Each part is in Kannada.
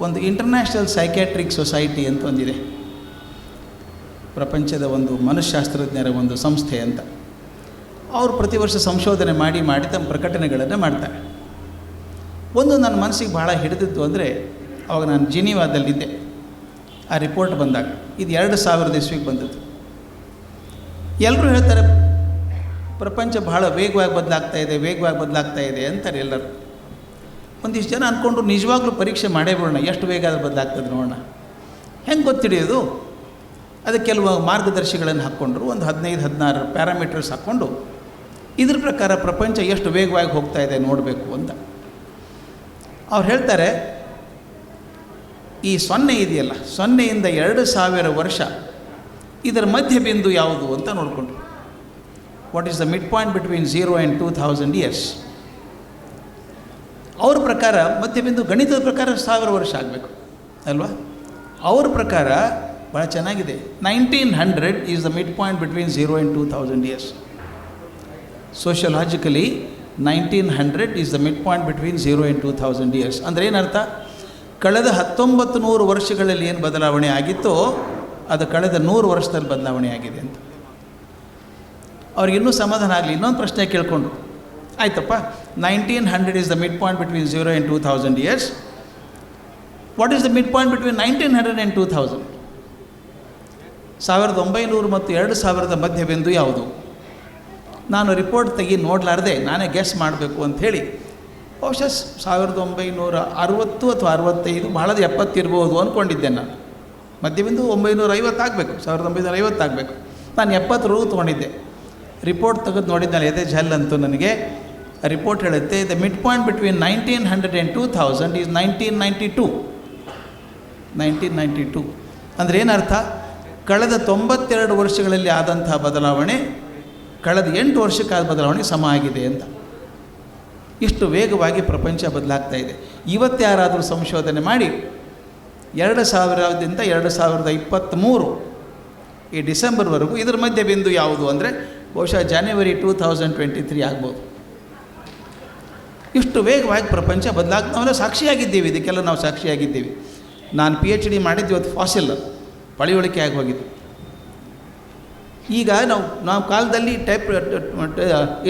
ಒಂದು ಇಂಟರ್ನ್ಯಾಷನಲ್ ಸೈಕ್ಯಾಟ್ರಿಕ್ ಸೊಸೈಟಿ ಅಂತ ಒಂದಿದೆ. ಪ್ರಪಂಚದ ಒಂದು ಮನಃಶಾಸ್ತ್ರಜ್ಞರ ಒಂದು ಸಂಸ್ಥೆ ಅಂತ. ಅವರು ಪ್ರತಿ ವರ್ಷ ಸಂಶೋಧನೆ ಮಾಡಿ ಮಾಡಿ ತಮ್ಮ ಪ್ರಕಟಣೆಗಳನ್ನು ಮಾಡ್ತಾರೆ. ಒಂದು ನನ್ನ ಮನಸ್ಸಿಗೆ ಭಾಳ ಹಿಡಿದಿತ್ತು ಅಂದರೆ, ಅವಾಗ ನಾನು ಜಿನಿವಾದಲ್ಲಿದ್ದೆ. ಆ ರಿಪೋರ್ಟ್ ಬಂದಾಗ, ಇದು ಎರಡು ಸಾವಿರದ ಇಸ್ವಿಗೆ ಬಂದದ್ದು. ಎಲ್ಲರೂ ಹೇಳ್ತಾರೆ, ಪ್ರಪಂಚ ಬಹಳ ವೇಗವಾಗಿ ಬದಲಾಗ್ತಾ ಇದೆ, ವೇಗವಾಗಿ ಬದಲಾಗ್ತಾ ಇದೆ ಅಂತಾರೆ ಎಲ್ಲರೂ. ಒಂದಿಷ್ಟು ಜನ ಅಂದ್ಕೊಂಡ್ರು ನಿಜವಾಗ್ಲೂ ಪರೀಕ್ಷೆ ಮಾಡೇ ಬಿಡೋಣ, ಎಷ್ಟು ಬೇಗ ಅದು ಬದಲಾಗ್ತದೆ ನೋಡೋಣ. ಹೆಂಗೆ ಗೊತ್ತಿಡಿಯೋದು? ಅದಕ್ಕೆ ಕೆಲವು ಮಾರ್ಗದರ್ಶಿಗಳನ್ನು ಹಾಕ್ಕೊಂಡ್ರು, ಒಂದು ಹದಿನೈದು, ಹದಿನಾರು ಪ್ಯಾರಾಮೀಟರ್ಸ್ ಹಾಕ್ಕೊಂಡು, ಇದ್ರ ಪ್ರಕಾರ ಪ್ರಪಂಚ ಎಷ್ಟು ವೇಗವಾಗಿ ಹೋಗ್ತಾ ಇದೆ ನೋಡಬೇಕು ಅಂತ. ಅವ್ರು ಹೇಳ್ತಾರೆ, ಈ ಸೊನ್ನೆ ಇದೆಯಲ್ಲ, ಸೊನ್ನೆಯಿಂದ ಎರಡು ಸಾವಿರ ವರ್ಷ ಇದರ ಮಧ್ಯ ಬಿಂದು ಯಾವುದು ಅಂತ ನೋಡಿಕೊಂಡ್ರು. What is the mid point between zero and two thousand years ಅವ್ರ ಪ್ರಕಾರ ಮಧ್ಯಬಿಂದು ಗಣಿತದ ಪ್ರಕಾರ ಸಾವಿರ ವರ್ಷ ಆಗಬೇಕು, ಅಲ್ವಾ? ಅವ್ರ ಪ್ರಕಾರ ಭಾಳ ಚೆನ್ನಾಗಿದೆ. Nineteen hundred is the mid point between zero and two thousand years sociologically nineteen hundred is the mid point between zero and two thousand years ಅಂದರೆ ಏನರ್ಥ? ಕಳೆದ ಹತ್ತೊಂಬತ್ತು ನೂರು ವರ್ಷಗಳಲ್ಲಿ ಏನು ಬದಲಾವಣೆ ಆಗಿತ್ತೋ, ಅದು ಕಳೆದ ನೂರು ವರ್ಷದಲ್ಲಿ ಬದಲಾವಣೆ ಆಗಿದೆ ಅಂತ. ಅವ್ರಿಗೆ ಇನ್ನೂ ಸಮಾಧಾನ ಆಗಲಿ, ಇನ್ನೊಂದು ಪ್ರಶ್ನೆ ಕೇಳಿಕೊಂಡು. ಆಯ್ತಪ್ಪ? Nineteen hundred the the mid point between zero and two thousand the nineteen hundred and two thousand ಸಾವಿರದ ಒಂಬೈನೂರು ಮತ್ತು ಎರಡು ಸಾವಿರದ ಮಧ್ಯಬಿಂದು ಯಾವುದು? ನಾನು ರಿಪೋರ್ಟ್ ತೆಗಿ ನೋಡಲಾರ್ದೆ ನಾನೇ ಗೆಸ್ ಮಾಡಬೇಕು ಅಂಥೇಳಿ ಬಹುಶಃ ಸಾವಿರದ ಒಂಬೈನೂರ ಅರುವತ್ತು ಅಥವಾ ಅರವತ್ತೈದು ಬಹಳದ ಎಪ್ಪತ್ತಿರ್ಬೋದು ಅಂದ್ಕೊಂಡಿದ್ದೆ ನಾನು. ಮಧ್ಯಬಿಂದು ಒಂಬೈನೂರ ಐವತ್ತು ಆಗಬೇಕು, ಸಾವಿರದ ಒಂಬೈನೂರ ಐವತ್ತು ಆಗಬೇಕು. ನಾನು ಎಪ್ಪತ್ತು ರೂ ತೊಗೊಂಡಿದ್ದೆ. ರಿಪೋರ್ಟ್ ತೆಗೆದು ನೋಡಿದ್ನಲ್ಲ ಎದೆ ಝಲ್ ಅಂತು ನನಗೆ. ರಿಪೋರ್ಟ್ ಹೇಳುತ್ತೆ the mid point between nineteen hundred and two thousand is nineteen ninety two nineteen ninety two ಅಂದರೆ ಏನರ್ಥ? ಕಳೆದ ತೊಂಬತ್ತೆರಡು ವರ್ಷಗಳಲ್ಲಿ ಆದಂಥ ಬದಲಾವಣೆ, ಕಳೆದ ಎಂಟು ವರ್ಷಕ್ಕಾದ ಬದಲಾವಣೆ ಸಮ ಆಗಿದೆ ಅಂತ. ಇಷ್ಟು ವೇಗವಾಗಿ ಪ್ರಪಂಚ ಬದಲಾಗ್ತಾ ಇದೆ. ಇವತ್ತು ಯಾರಾದರೂ ಸಂಶೋಧನೆ ಮಾಡಿ, ಎರಡು ಸಾವಿರದಿಂದ ಎರಡು ಸಾವಿರದ ಇಪ್ಪತ್ತ್ಮೂರು ಈ ಡಿಸೆಂಬರ್ವರೆಗೂ ಇದರ ಮಧ್ಯೆ ಬಿಂದು ಯಾವುದು ಅಂದರೆ ಬಹುಶಃ January two thousand twenty three ಆಗ್ಬೋದು. ಇಷ್ಟು ವೇಗವಾಗಿ ಪ್ರಪಂಚ ಬದಲಾಗ ನಾವೆಲ್ಲ ಸಾಕ್ಷಿಯಾಗಿದ್ದೀವಿ, ಇದಕ್ಕೆಲ್ಲ ನಾವು ಸಾಕ್ಷಿಯಾಗಿದ್ದೀವಿ. ನಾನು ಪಿ ಎಚ್ ಡಿ ಮಾಡಿದ್ದು ಇವತ್ತು ಫಾಸಿಲ್ ಪಳಿವಳಿಕೆ ಆಗಿ ಹೋಗಿದ್ದು ಈಗ ನಾವು ನಾವು ಕಾಲದಲ್ಲಿ ಟೈಪ್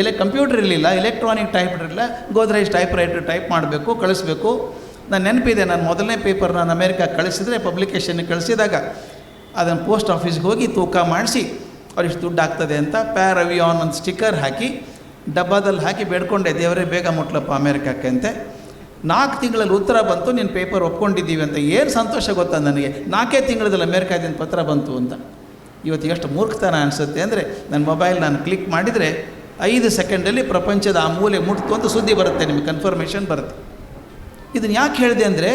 ಇಲೆ ಕಂಪ್ಯೂಟರ್ ಇರಲಿಲ್ಲ ಎಲೆಕ್ಟ್ರಾನಿಕ್ ಟೈಪ್ ಇರಲಿಲ್ಲ, ಗೋದ್ರೇಜ್ ಟೈಪ್ ರೈಟರ್ ಟೈಪ್ ಮಾಡಬೇಕು, ಕಳಿಸ್ಬೇಕು. ನಾನು ನೆನಪಿದೆ, ನಾನು ಮೊದಲನೇ ಪೇಪರ್ ನಾನು ಅಮೇರಿಕಾಗೆ ಕಳಿಸಿದ್ರೆ ಪಬ್ಲಿಕೇಶನ್ ಕಳಿಸಿದಾಗ, ಅದನ್ನು ಪೋಸ್ಟ್ ಆಫೀಸ್ಗೆ ಹೋಗಿ ತೂಕ ಮಾಡಿಸಿ, ಅವ್ರಿಷ್ಟು ದುಡ್ಡು ಆಗ್ತದೆ ಅಂತ ಪ್ಯಾರ್ ಆನ್ ಒಂದು ಸ್ಟಿಕ್ಕರ್ ಹಾಕಿ ಡಬ್ಬದಲ್ಲಿ ಹಾಕಿ ಬೇಡ್ಕೊಂಡೆ, ದೇವರೇ ಬೇಗ ಮುಟ್ಲಪ್ಪ ಅಮೇರಿಕಕ್ಕೆ ಅಂತೆ. ನಾಲ್ಕು ತಿಂಗಳಲ್ಲಿ ಉತ್ತರ ಬಂತು ನಿನ್ನ ಪೇಪರ್ ಒಪ್ಕೊಂಡಿದ್ದೀವಿ ಅಂತ ಏನು ಸಂತೋಷ ಗೊತ್ತಾ ನನಗೆ? ನಾಲ್ಕೇ ತಿಂಗಳದಲ್ಲಿ ಅಮೇರಿಕಾದಿಂದ ಪತ್ರ ಬಂತು ಅಂತ. ಇವತ್ತು ಎಷ್ಟು ಮೂರ್ಖತನ ಅನಿಸುತ್ತೆ ಅಂದರೆ, ನನ್ನ ಮೊಬೈಲ್ ನಾನು ಕ್ಲಿಕ್ ಮಾಡಿದರೆ ಐದು ಸೆಕೆಂಡಲ್ಲಿ ಪ್ರಪಂಚದ ಆ ಮೂಲೆ ಮುಟ್ತು ಅಂತ ಸುದ್ದಿ ಬರುತ್ತೆ, ನಿಮಗೆ ಕನ್ಫರ್ಮೇಷನ್ ಬರುತ್ತೆ. ಇದನ್ನು ಯಾಕೆ ಹೇಳಿದೆ ಅಂದರೆ,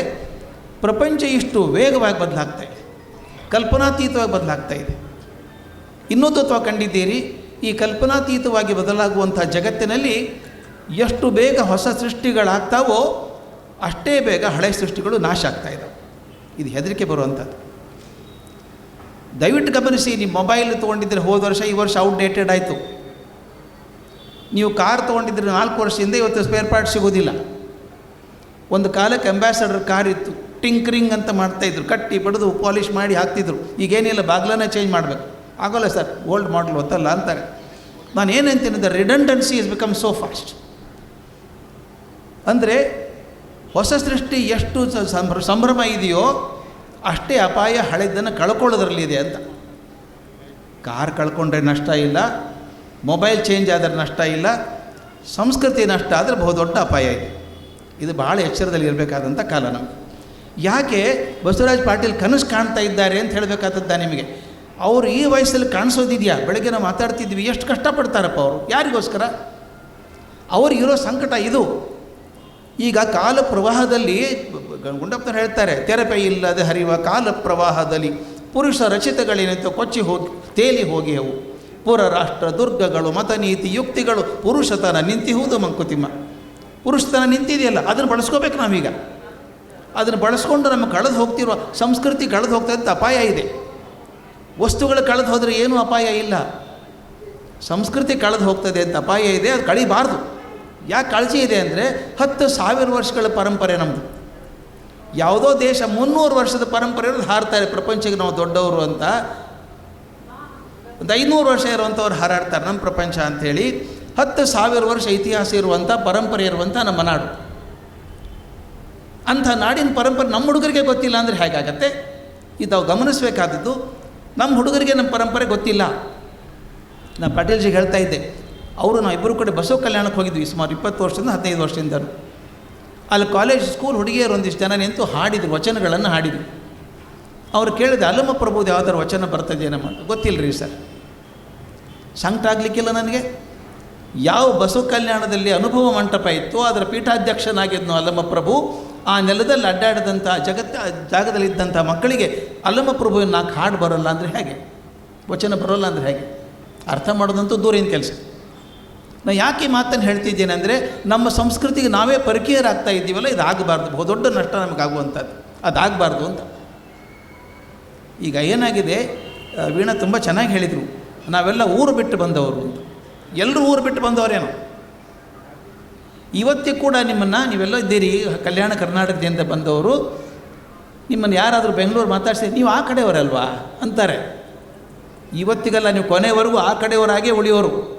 ಪ್ರಪಂಚ ಇಷ್ಟು ವೇಗವಾಗಿ ಬದಲಾಗ್ತಾ ಇದೆ, ಕಲ್ಪನಾತೀತವಾಗಿ ಬದಲಾಗ್ತಾ ಇದೆ. ಇನ್ನೊಂದು ತತ್ವ ಕಂಡಿದ್ದೀರಿ ಈ ಕಲ್ಪನಾತೀತವಾಗಿ ಬದಲಾಗುವಂಥ ಜಗತ್ತಿನಲ್ಲಿ ಎಷ್ಟು ಬೇಗ ಹೊಸ ಸೃಷ್ಟಿಗಳಾಗ್ತಾವೋ ಅಷ್ಟೇ ಬೇಗ ಹಳೆ ಸೃಷ್ಟಿಗಳು ನಾಶ ಆಗ್ತಾ ಇದ್ದಾವೆ ಇದು ಹೆದರಿಕೆ ಬರುವಂಥದ್ದು. ದಯವಿಟ್ಟು ಗಮನಿಸಿ ನಿಮ್ಮ ಮೊಬೈಲ್ ತೊಗೊಂಡಿದ್ರೆ ಹೋದ ವರ್ಷ ಈ ವರ್ಷ ಔಟ್ಡೇಟೆಡ್ ಆಯಿತು. ನೀವು ಕಾರ್ ತೊಗೊಂಡಿದ್ರೆ ನಾಲ್ಕು ವರ್ಷದಿಂದ ಇವತ್ತು ಸ್ಪೇರ್ ಪಾರ್ಟ್ ಸಿಗೋದಿಲ್ಲ. ಒಂದು ಕಾಲಕ್ಕೆ ಅಂಬ್ಯಾಸಡರ್ ಕಾರ್ ಇತ್ತು. ಟಿಂಕ್ರಿಂಗ್ ಅಂತ ಮಾಡ್ತಾಯಿದ್ರು ಕಟ್ಟಿ ಬಡಿದು ಪಾಲಿಷ್ ಮಾಡಿ ಹಾಕ್ತಿದ್ರು. ಈಗೇನಿಲ್ಲ, ಬಾಗ್ಲನ್ನೇ ಚೇಂಜ್ ಮಾಡಬೇಕು. ಆಗೋಲ್ಲ ಸರ್ ಓಲ್ಡ್ ಮಾಡಲ್ ಗೊತ್ತಲ್ಲ ಅಂತಾರೆ. ನಾನು ಏನಂತೀನಿ the redundancy is become so fast ಅಂದರೆ, ಹೊಸ ಸೃಷ್ಟಿ ಎಷ್ಟು ಸಂಭ್ರ, ಸಂಭ್ರಮ ಇದೆಯೋ, ಅಷ್ಟೇ ಅಪಾಯ ಹಳೆದನ್ನು ಕಳ್ಕೊಳ್ಳೋದ್ರಲ್ಲಿದೆ ಅಂತ. ಕಾರ್ ಕಳ್ಕೊಂಡ್ರೆ ನಷ್ಟ ಇಲ್ಲ ಮೊಬೈಲ್ ಚೇಂಜ್ ಆದರೆ ನಷ್ಟ ಇಲ್ಲ, ಸಂಸ್ಕೃತಿ ನಷ್ಟ ಆದರೆ ಬಹುದೊಡ್ಡ ಅಪಾಯ ಇದೆ. ಇದು ಭಾಳ ಎಚ್ಚರದಲ್ಲಿ ಇರಬೇಕಾದಂಥ ಕಾಲ ನಮಗೆ. ಯಾಕೆ ಬಸವರಾಜ್ ಪಾಟೀಲ್ ಕನಸು ಕಾಣ್ತಾ ಇದ್ದಾರೆ ಅಂತ ಹೇಳಬೇಕಾದದ್ದ ನಿಮಗೆ? ಅವರು ಈ ವಯಸ್ಸಲ್ಲಿ ಕಾಣಿಸೋದಿದೆಯಾ? ಬೆಳಗ್ಗೆ ನಾವು ಮಾತಾಡ್ತಿದ್ವಿ, ಎಷ್ಟು ಕಷ್ಟಪಡ್ತಾರಪ್ಪ ಅವರು? ಯಾರಿಗೋಸ್ಕರ? ಅವ್ರಿಗಿರೋ ಸಂಕಟ ಇದು. ಈಗ ಕಾಲ ಪ್ರವಾಹದಲ್ಲಿ ಗುಂಡಪ್ಪನ ಹೇಳ್ತಾರೆ, ತೆರಪೆ ಇಲ್ಲದೆ ಹರಿಯುವ ಕಾಲ ಪ್ರವಾಹದಲ್ಲಿ ಪುರುಷ ರಚಿತಗಳೇನಿತ್ತು ಕೊಚ್ಚಿ ಹೋಗಿ, ತೇಲಿ ಹೋಗಿಯವು. ಪುರ ರಾಷ್ಟ್ರ ದುರ್ಗಗಳು ಮತನೀತಿ ಯುಕ್ತಿಗಳು ಪುರುಷತನ ನಿಂತಿಹುದು ಮಂಕುತಿಮ್ಮ. ಪುರುಷತನ ನಿಂತಿದೆಯಲ್ಲ, ಅದನ್ನು ಬಳಸ್ಕೋಬೇಕು ನಾವೀಗ. ಅದನ್ನು ಬಳಸ್ಕೊಂಡು ನಮ್ಮ ಕಳೆದು ಹೋಗ್ತಿರುವ ಸಂಸ್ಕೃತಿ ಕಳೆದು ಹೋಗ್ತಾ ಅಪಾಯ ಇದೆ. ವಸ್ತುಗಳು ಕಳೆದು ಹೋದರೆ ಏನೂ ಅಪಾಯ ಇಲ್ಲ. ಸಂಸ್ಕೃತಿ ಕಳೆದು ಹೋಗ್ತದೆ ಅಂತ ಅಪಾಯ ಇದೆ, ಅದು ಕಳಿಬಾರ್ದು. ಯಾಕೆ ಕಾಳಜಿ ಇದೆ ಅಂದರೆ ಹತ್ತು ಸಾವಿರ ವರ್ಷಗಳ ಪರಂಪರೆ ನಮ್ಮದು ಯಾವುದೋ ದೇಶ ಮುನ್ನೂರು ವರ್ಷದ ಪರಂಪರೆ ಇರೋದು ಹಾರ್ತಾರೆ, ಪ್ರಪಂಚಕ್ಕೆ ನಾವು ದೊಡ್ಡವರು ಅಂತ. ಒಂದು ಐನೂರು ವರ್ಷ ಇರುವಂಥವ್ರು ಹಾರಾಡ್ತಾರೆ ನಮ್ಮ ಪ್ರಪಂಚ ಅಂಥೇಳಿ. ಹತ್ತು ಸಾವಿರ ವರ್ಷ ಇತಿಹಾಸ ಇರುವಂಥ, ಪರಂಪರೆ ಇರುವಂಥ ನಮ್ಮ ನಾಡು. ಅಂಥ ನಾಡಿನ ಪರಂಪರೆ ನಮ್ಮ ಹುಡುಗರಿಗೆ ಗೊತ್ತಿಲ್ಲ ಅಂದರೆ ಹೇಗಾಗತ್ತೆ? ಇದು ಗಮನಿಸಬೇಕಾದದ್ದು ನಮ್ಮ ಹುಡುಗರಿಗೆ ನಮ್ಮ ಪರಂಪರೆ ಗೊತ್ತಿಲ್ಲ. ನಾನು ಪಾಟೀಲ್ಜಿಗೆ ಹೇಳ್ತಾ ಇದ್ದೆ, ಅವರು ನಾವು ಇಬ್ಬರು ಕಡೆ ಬಸವ ಕಲ್ಯಾಣಕ್ಕೆ ಹೋಗಿದ್ವಿ ಸುಮಾರು ಇಪ್ಪತ್ತು ವರ್ಷದಿಂದ, ಹದಿನೈದು ವರ್ಷದಿಂದ ಅಲ್ಲಿ ಕಾಲೇಜ್ ಸ್ಕೂಲ್ ಹುಡುಗಿಯರು ಒಂದಿಷ್ಟು ಜನ ನಿಂತು ಹಾಡಿದ್ರು, ವಚನಗಳನ್ನು ಹಾಡಿದ್ರು. ಅವ್ರು ಕೇಳಿದೆ, ಅಲ್ಲಮ್ಮ ಪ್ರಭುದು ಯಾವ್ದಾರು ವಚನ ಬರ್ತದೇನಮ್ಮ ನಮ್ಮ ಗೊತ್ತಿಲ್ಲ ರೀ ಸರ್. ಸಂಕಟ ಆಗಲಿಕ್ಕಿಲ್ಲ ನನಗೆ. ಯಾವ ಬಸವ ಕಲ್ಯಾಣದಲ್ಲಿ ಅನುಭವ ಮಂಟಪ ಇತ್ತು, ಅದರ ಪೀಠಾಧ್ಯಕ್ಷನಾಗಿದ್ನು ಅಲ್ಲಮ್ಮ ಪ್ರಭು ಆ ನೆಲದಲ್ಲಿ ಅಡ್ಡಾಡಿದಂಥ ಜಗತ್ತ ಜಾಗದಲ್ಲಿದ್ದಂಥ ಮಕ್ಕಳಿಗೆ ಅಲ್ಲಮ್ಮ ಪ್ರಭುವಿನ ನಾಲ್ಕು ಹಾಡು ಬರೋಲ್ಲ ಅಂದರೆ ಹೇಗೆ? ವಚನ ಬರೋಲ್ಲ ಅಂದರೆ ಹೇಗೆ? ಅರ್ಥ ಮಾಡೋದಂತೂ ದೂರಿನ ಕೆಲಸ. ನಾ ಯಾಕೆ ಮಾತನ್ನು ಹೇಳ್ತಿದ್ದೇನೆ ಅಂದರೆ ನಮ್ಮ ಸಂಸ್ಕೃತಿಗೆ ನಾವೇ ಪರಿಚಯರಾಗ್ತಾ ಇದ್ದೀವಲ್ಲ ಇದು ಆಗಬಾರ್ದು ಬಹುದೊಡ್ಡ ನಷ್ಟ ನಮಗಾಗುವಂಥದ್ದು ಅದಾಗಬಾರ್ದು ಅಂತ. ಈಗ ಏನಾಗಿದೆ? ವೀಣಾ ತುಂಬ ಚೆನ್ನಾಗಿ ಹೇಳಿದರು. ನಾವೆಲ್ಲ ಊರು ಬಿಟ್ಟು ಬಂದವರು ಅಂತ. ಎಲ್ಲರೂ ಊರು ಬಿಟ್ಟು ಬಂದವರೇನೋ? ಇವತ್ತಿಗೆ ಕೂಡ ನಿಮ್ಮನ್ನು ನೀವೆಲ್ಲ ಇದ್ದೀರಿ. ಕಲ್ಯಾಣ ಕರ್ನಾಟಕದಿಂದ ಬಂದವರು. ನಿಮ್ಮನ್ನು ಯಾರಾದರೂ ಬೆಂಗಳೂರು ಮಾತಾಡ್ಸಿ ನೀವು ಆ ಕಡೆಯವರಲ್ವಾ? ಅಂತಾರೆ. ಇವತ್ತಿಗೆಲ್ಲ ನೀವು ಕೊನೆವರೆಗೂ ಆ ಕಡೆಯವರಾಗೇ ಉಳಿಯೋರು.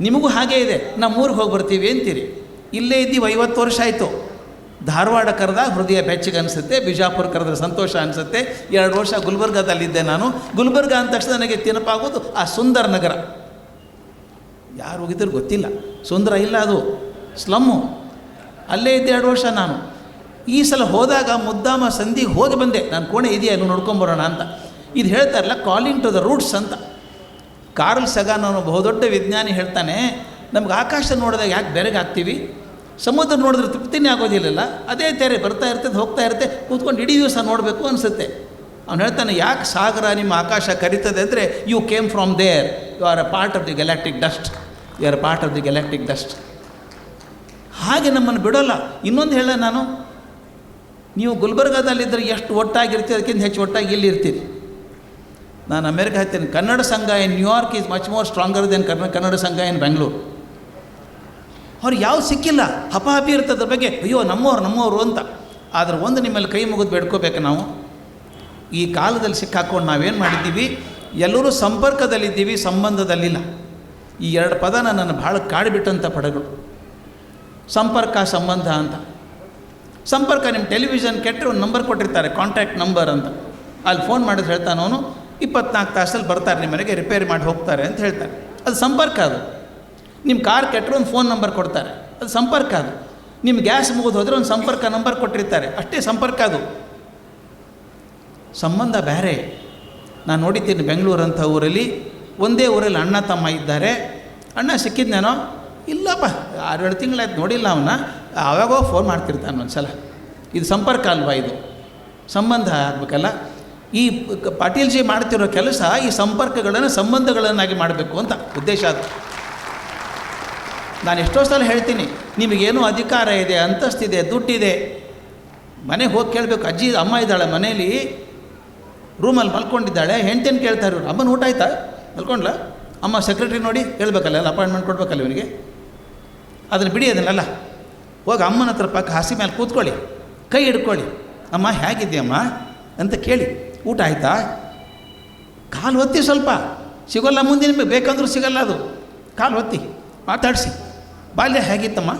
ನಿಮಗೂ ಹಾಗೇ ಇದೆ. ನಮ್ಮ ಊರಿಗೆ ಹೋಗಿ ಬರ್ತೀವಿ ಅಂತೀರಿ. ಇಲ್ಲೇ ಇದ್ದೀವಿ, ಐವತ್ತು ವರ್ಷ ಆಯಿತು. ಧಾರವಾಡ ಕರೆದಾಗ ಹೃದಯ ಬೆಚ್ಚಗೆ ಅನಿಸುತ್ತೆ, ಬಿಜಾಪುರ ಕರೆದ್ರೆ ಸಂತೋಷ ಅನಿಸುತ್ತೆ. ಎರಡು ವರ್ಷ ಗುಲ್ಬರ್ಗಾದಲ್ಲಿದ್ದೆ ನಾನು. ಗುಲ್ಬರ್ಗ ಅಂದ ತಕ್ಷಣ ನನಗೆ ತಿನಪಾಗೋದು ಆ ಸುಂದರ ನಗರ. ಯಾರು ಹೋಗಿದ್ರು ಗೊತ್ತಿಲ್ಲ. ಸುಂದರ ಇಲ್ಲ ಅದು. ಸ್ಲಮ್ಮು. ಅಲ್ಲೇ ಇದ್ದೆ ಎರಡು ವರ್ಷ ನಾನು. ಈ ಸಲ ಹೋದಾಗ ಮುದ್ದಾಮ ಸಂಧಿಗೆ ಹೋಗಿ ಬಂದೆ. ನಾನು ಕೋಣೆ ಇದೆಯಾ ನೀವು ನೋಡ್ಕೊಂಬರೋಣ ಅಂತ. ಇದು ಹೇಳ್ತಾರಲ್ಲ ಕಾಲಿಂಗ್ ಟು ದ ರೂಟ್ಸ್ ಅಂತ. ಕಾರ್ಲ್ ಸಗಾನ್ ನಾನು ಬಹುದೊಡ್ಡ ವಿಜ್ಞಾನಿ ಹೇಳ್ತಾನೆ, ನಮ್ಗೆ ಆಕಾಶ ನೋಡಿದಾಗ ಯಾಕೆ ಬೆರಗಾಗ್ತೀವಿ? ಸಮುದ್ರ ನೋಡಿದ್ರೆ ತೃಪ್ತಿನೇ ಆಗೋದಿಲ್ಲಲ್ಲ. ಅದೇ ತೆರೆ ಬರ್ತಾ ಇರ್ತದೆ, ಹೋಗ್ತಾ ಇರುತ್ತೆ. ಕೂತ್ಕೊಂಡು ಇಡೀ ದಿವಸ ನೋಡಬೇಕು ಅನಿಸುತ್ತೆ. ಅವ್ನು ಹೇಳ್ತಾನೆ, ಯಾಕೆ ಸಾಗರ ನಿಮ್ಮ ಆಕಾಶ ಕರೀತದೆ ಅಂದರೆ you came from there you are a part of the galactic dust you are part of the galactic dust ಹಾಗೆ ನಮ್ಮನ್ನು ಬಿಡೋಲ್ಲ. ಇನ್ನೊಂದು ಹೇಳ ನಾನು, ನೀವು ಗುಲ್ಬರ್ಗಾದಲ್ಲಿದ್ದರೆ ಎಷ್ಟು ಒಟ್ಟಾಗಿರ್ತೀರಿ, ಅದಕ್ಕಿಂತ ಹೆಚ್ಚು ಒಟ್ಟಾಗಿ ಇಲ್ಲಿ ಇರ್ತೀರಿ? ನಾನು ಅಮೇರಿಕ ಹೇಳ್ತೇನೆ, Kannada Sangha in New York is much more stronger than Karni, Kannada Sangha in Bengaluru ಅವ್ರು ಯಾವ ಸಿಕ್ಕಿಲ್ಲ, ಹಪಾಹಪಿ ಇರ್ತದೆ ಬಗ್ಗೆ, ಅಯ್ಯೋ, ನಮ್ಮವ್ರು, ನಮ್ಮವರು ಅಂತ. ಆದರೆ ಒಂದು ನಿಮ್ಮಲ್ಲಿ ಕೈ ಮುಗಿದು ಬೇಡ್ಕೋಬೇಕು ನಾವು. ಈ ಕಾಲದಲ್ಲಿ ಸಿಕ್ಕಾಕೊಂಡು ನಾವೇನು ಮಾಡಿದ್ದೀವಿ? ಎಲ್ಲರೂ ಸಂಪರ್ಕದಲ್ಲಿದ್ದೀವಿ, ಸಂಬಂಧದಲ್ಲಿಲ್ಲ. ಈ ಎರಡು ಪದ ನನ್ನನ್ನು ಭಾಳ ಕಾಡಿಬಿಟ್ಟಂಥ ಪದಗಳು. ಸಂಪರ್ಕ, ಸಂಬಂಧ ಅಂತ. ಸಂಪರ್ಕ ನಿಮ್ಮ ಟೆಲಿವಿಷನ್ ಕೆಟ್ಟರೆ ಒಂದು ನಂಬರ್ ಕೊಟ್ಟಿರ್ತಾರೆ, ಕಾಂಟ್ಯಾಕ್ಟ್ ನಂಬರ್ ಅಂತ. ಅಲ್ಲಿ ಫೋನ್ ಮಾಡಿದ್ರೆ ಹೇಳ್ತಾನೆ ಅವನು, ಇಪ್ಪತ್ನಾಲ್ಕು ತಾಸಲ್ಲಿ ಬರ್ತಾರೆ ನಿಮ್ಮ ಮನೆಗೆ, ರಿಪೇರಿ ಮಾಡಿ ಹೋಗ್ತಾರೆ ಅಂತ ಹೇಳ್ತಾರೆ ಅದು ಸಂಪರ್ಕ ಅದು. ನಿಮ್ಮ ಕಾರ್ ಕೆಟ್ಟರೆ ಒಂದು ಫೋನ್ ನಂಬರ್ ಕೊಡ್ತಾರೆ. ಅದು ಸಂಪರ್ಕ ಅದು. ನಿಮ್ಮ ಗ್ಯಾಸ್ ಮುಗಿದು ಹೋದರೆ ಒಂದು ಸಂಪರ್ಕ ನಂಬರ್ ಕೊಟ್ಟಿರ್ತಾರೆ. ಅಷ್ಟೇ ಸಂಪರ್ಕ ಅದು. ಸಂಬಂಧ ಬೇರೆ. ನಾನು ನೋಡಿದ್ದೀನಿ ಬೆಂಗಳೂರು ಅಂತ ಊರಲ್ಲಿ ಒಂದೇ ಊರಲ್ಲಿ ಅಣ್ಣ ತಮ್ಮ ಇದ್ದಾರೆ. ಅಣ್ಣ ಸಿಕ್ಕಿದ್ನೇನೋ, ಇಲ್ಲಪ್ಪ, ಆರೇಳು ತಿಂಗಳಾಯ್ತು, ನೋಡಿಲ್ಲ ಅವನ ಆವಾಗೋ ಫೋನ್ ಮಾಡ್ತಿರ್ತಾನೆ ಒಂದು ಸಲ ಇದು ಸಂಪರ್ಕ ಅಲ್ವಾ ಇದು? ಸಂಬಂಧ ಆಗಬೇಕಲ್ಲ? ಈ ಪಾಟೀಲ್ಜಿ ಮಾಡ್ತಿರೋ ಕೆಲಸ ಈ ಸಂಪರ್ಕಗಳನ್ನು ಸಂಬಂಧಗಳನ್ನಾಗಿ ಮಾಡಬೇಕು ಅಂತ ಉದ್ದೇಶ ಅದು. ನಾನು ಎಷ್ಟೋ ಸಲ ಹೇಳ್ತೀನಿ, ನಿಮಗೇನು ಅಧಿಕಾರ ಇದೆ ಅಂತಸ್ತಿದೆ ದುಡ್ಡಿದೆ, ಮನೆಗೆ ಹೋಗಿ ಕೇಳಬೇಕು. ಅಜ್ಜಿ, ಅಮ್ಮ ಇದ್ದಾಳೆ ಮನೇಲಿ ರೂಮಲ್ಲಿ ಮಲ್ಕೊಂಡಿದ್ದಾಳೆ, ಹೆಂಡ್ತಿನ ಕೇಳ್ತಾರೆ ಇವ್ರು ಅಮ್ಮನ ಊಟ ಆಯ್ತಾ? ಮಲ್ಕೊಂಡ್ಲ ಅಮ್ಮ ಸೆಕ್ರೆಟ್ರಿ ನೋಡಿ ಹೇಳ್ಬೇಕಲ್ಲ ಅಲ್ಲ ಅಪಾಯಿಂಟ್ಮೆಂಟ್ ಕೊಡ್ಬೇಕಲ್ಲ ಇವನಿಗೆ? ಅದನ್ನು ಬಿಡಿ ಅದನ್ನೆಲ್ಲ. ಹೋಗಿ ಅಮ್ಮನ ಹತ್ರ ಪಕ್ಕ ಹಸಿ ಮೇಲೆ ಕೂತ್ಕೊಳ್ಳಿ. ಕೈ ಹಿಡ್ಕೊಳ್ಳಿ. ಅಮ್ಮ, ಹೇಗಿದ್ದೀಯಮ್ಮ? ಅಂತ ಕೇಳಿ. ಊಟ ಆಯ್ತಾ? ಕಾಲು ಒತ್ತಿ ಸ್ವಲ್ಪ. ಸಿಗೋಲ್ಲ ಮುಂದೆ ಬೇಕಂದ್ರೂ ಸಿಗಲ್ಲ ಅದು. ಕಾಲು ಒತ್ತಿ. ಮಾತಾಡಿಸಿ. ಬಾಲ್ಯ ಹೇಗಿತ್ತಮ್ಮ?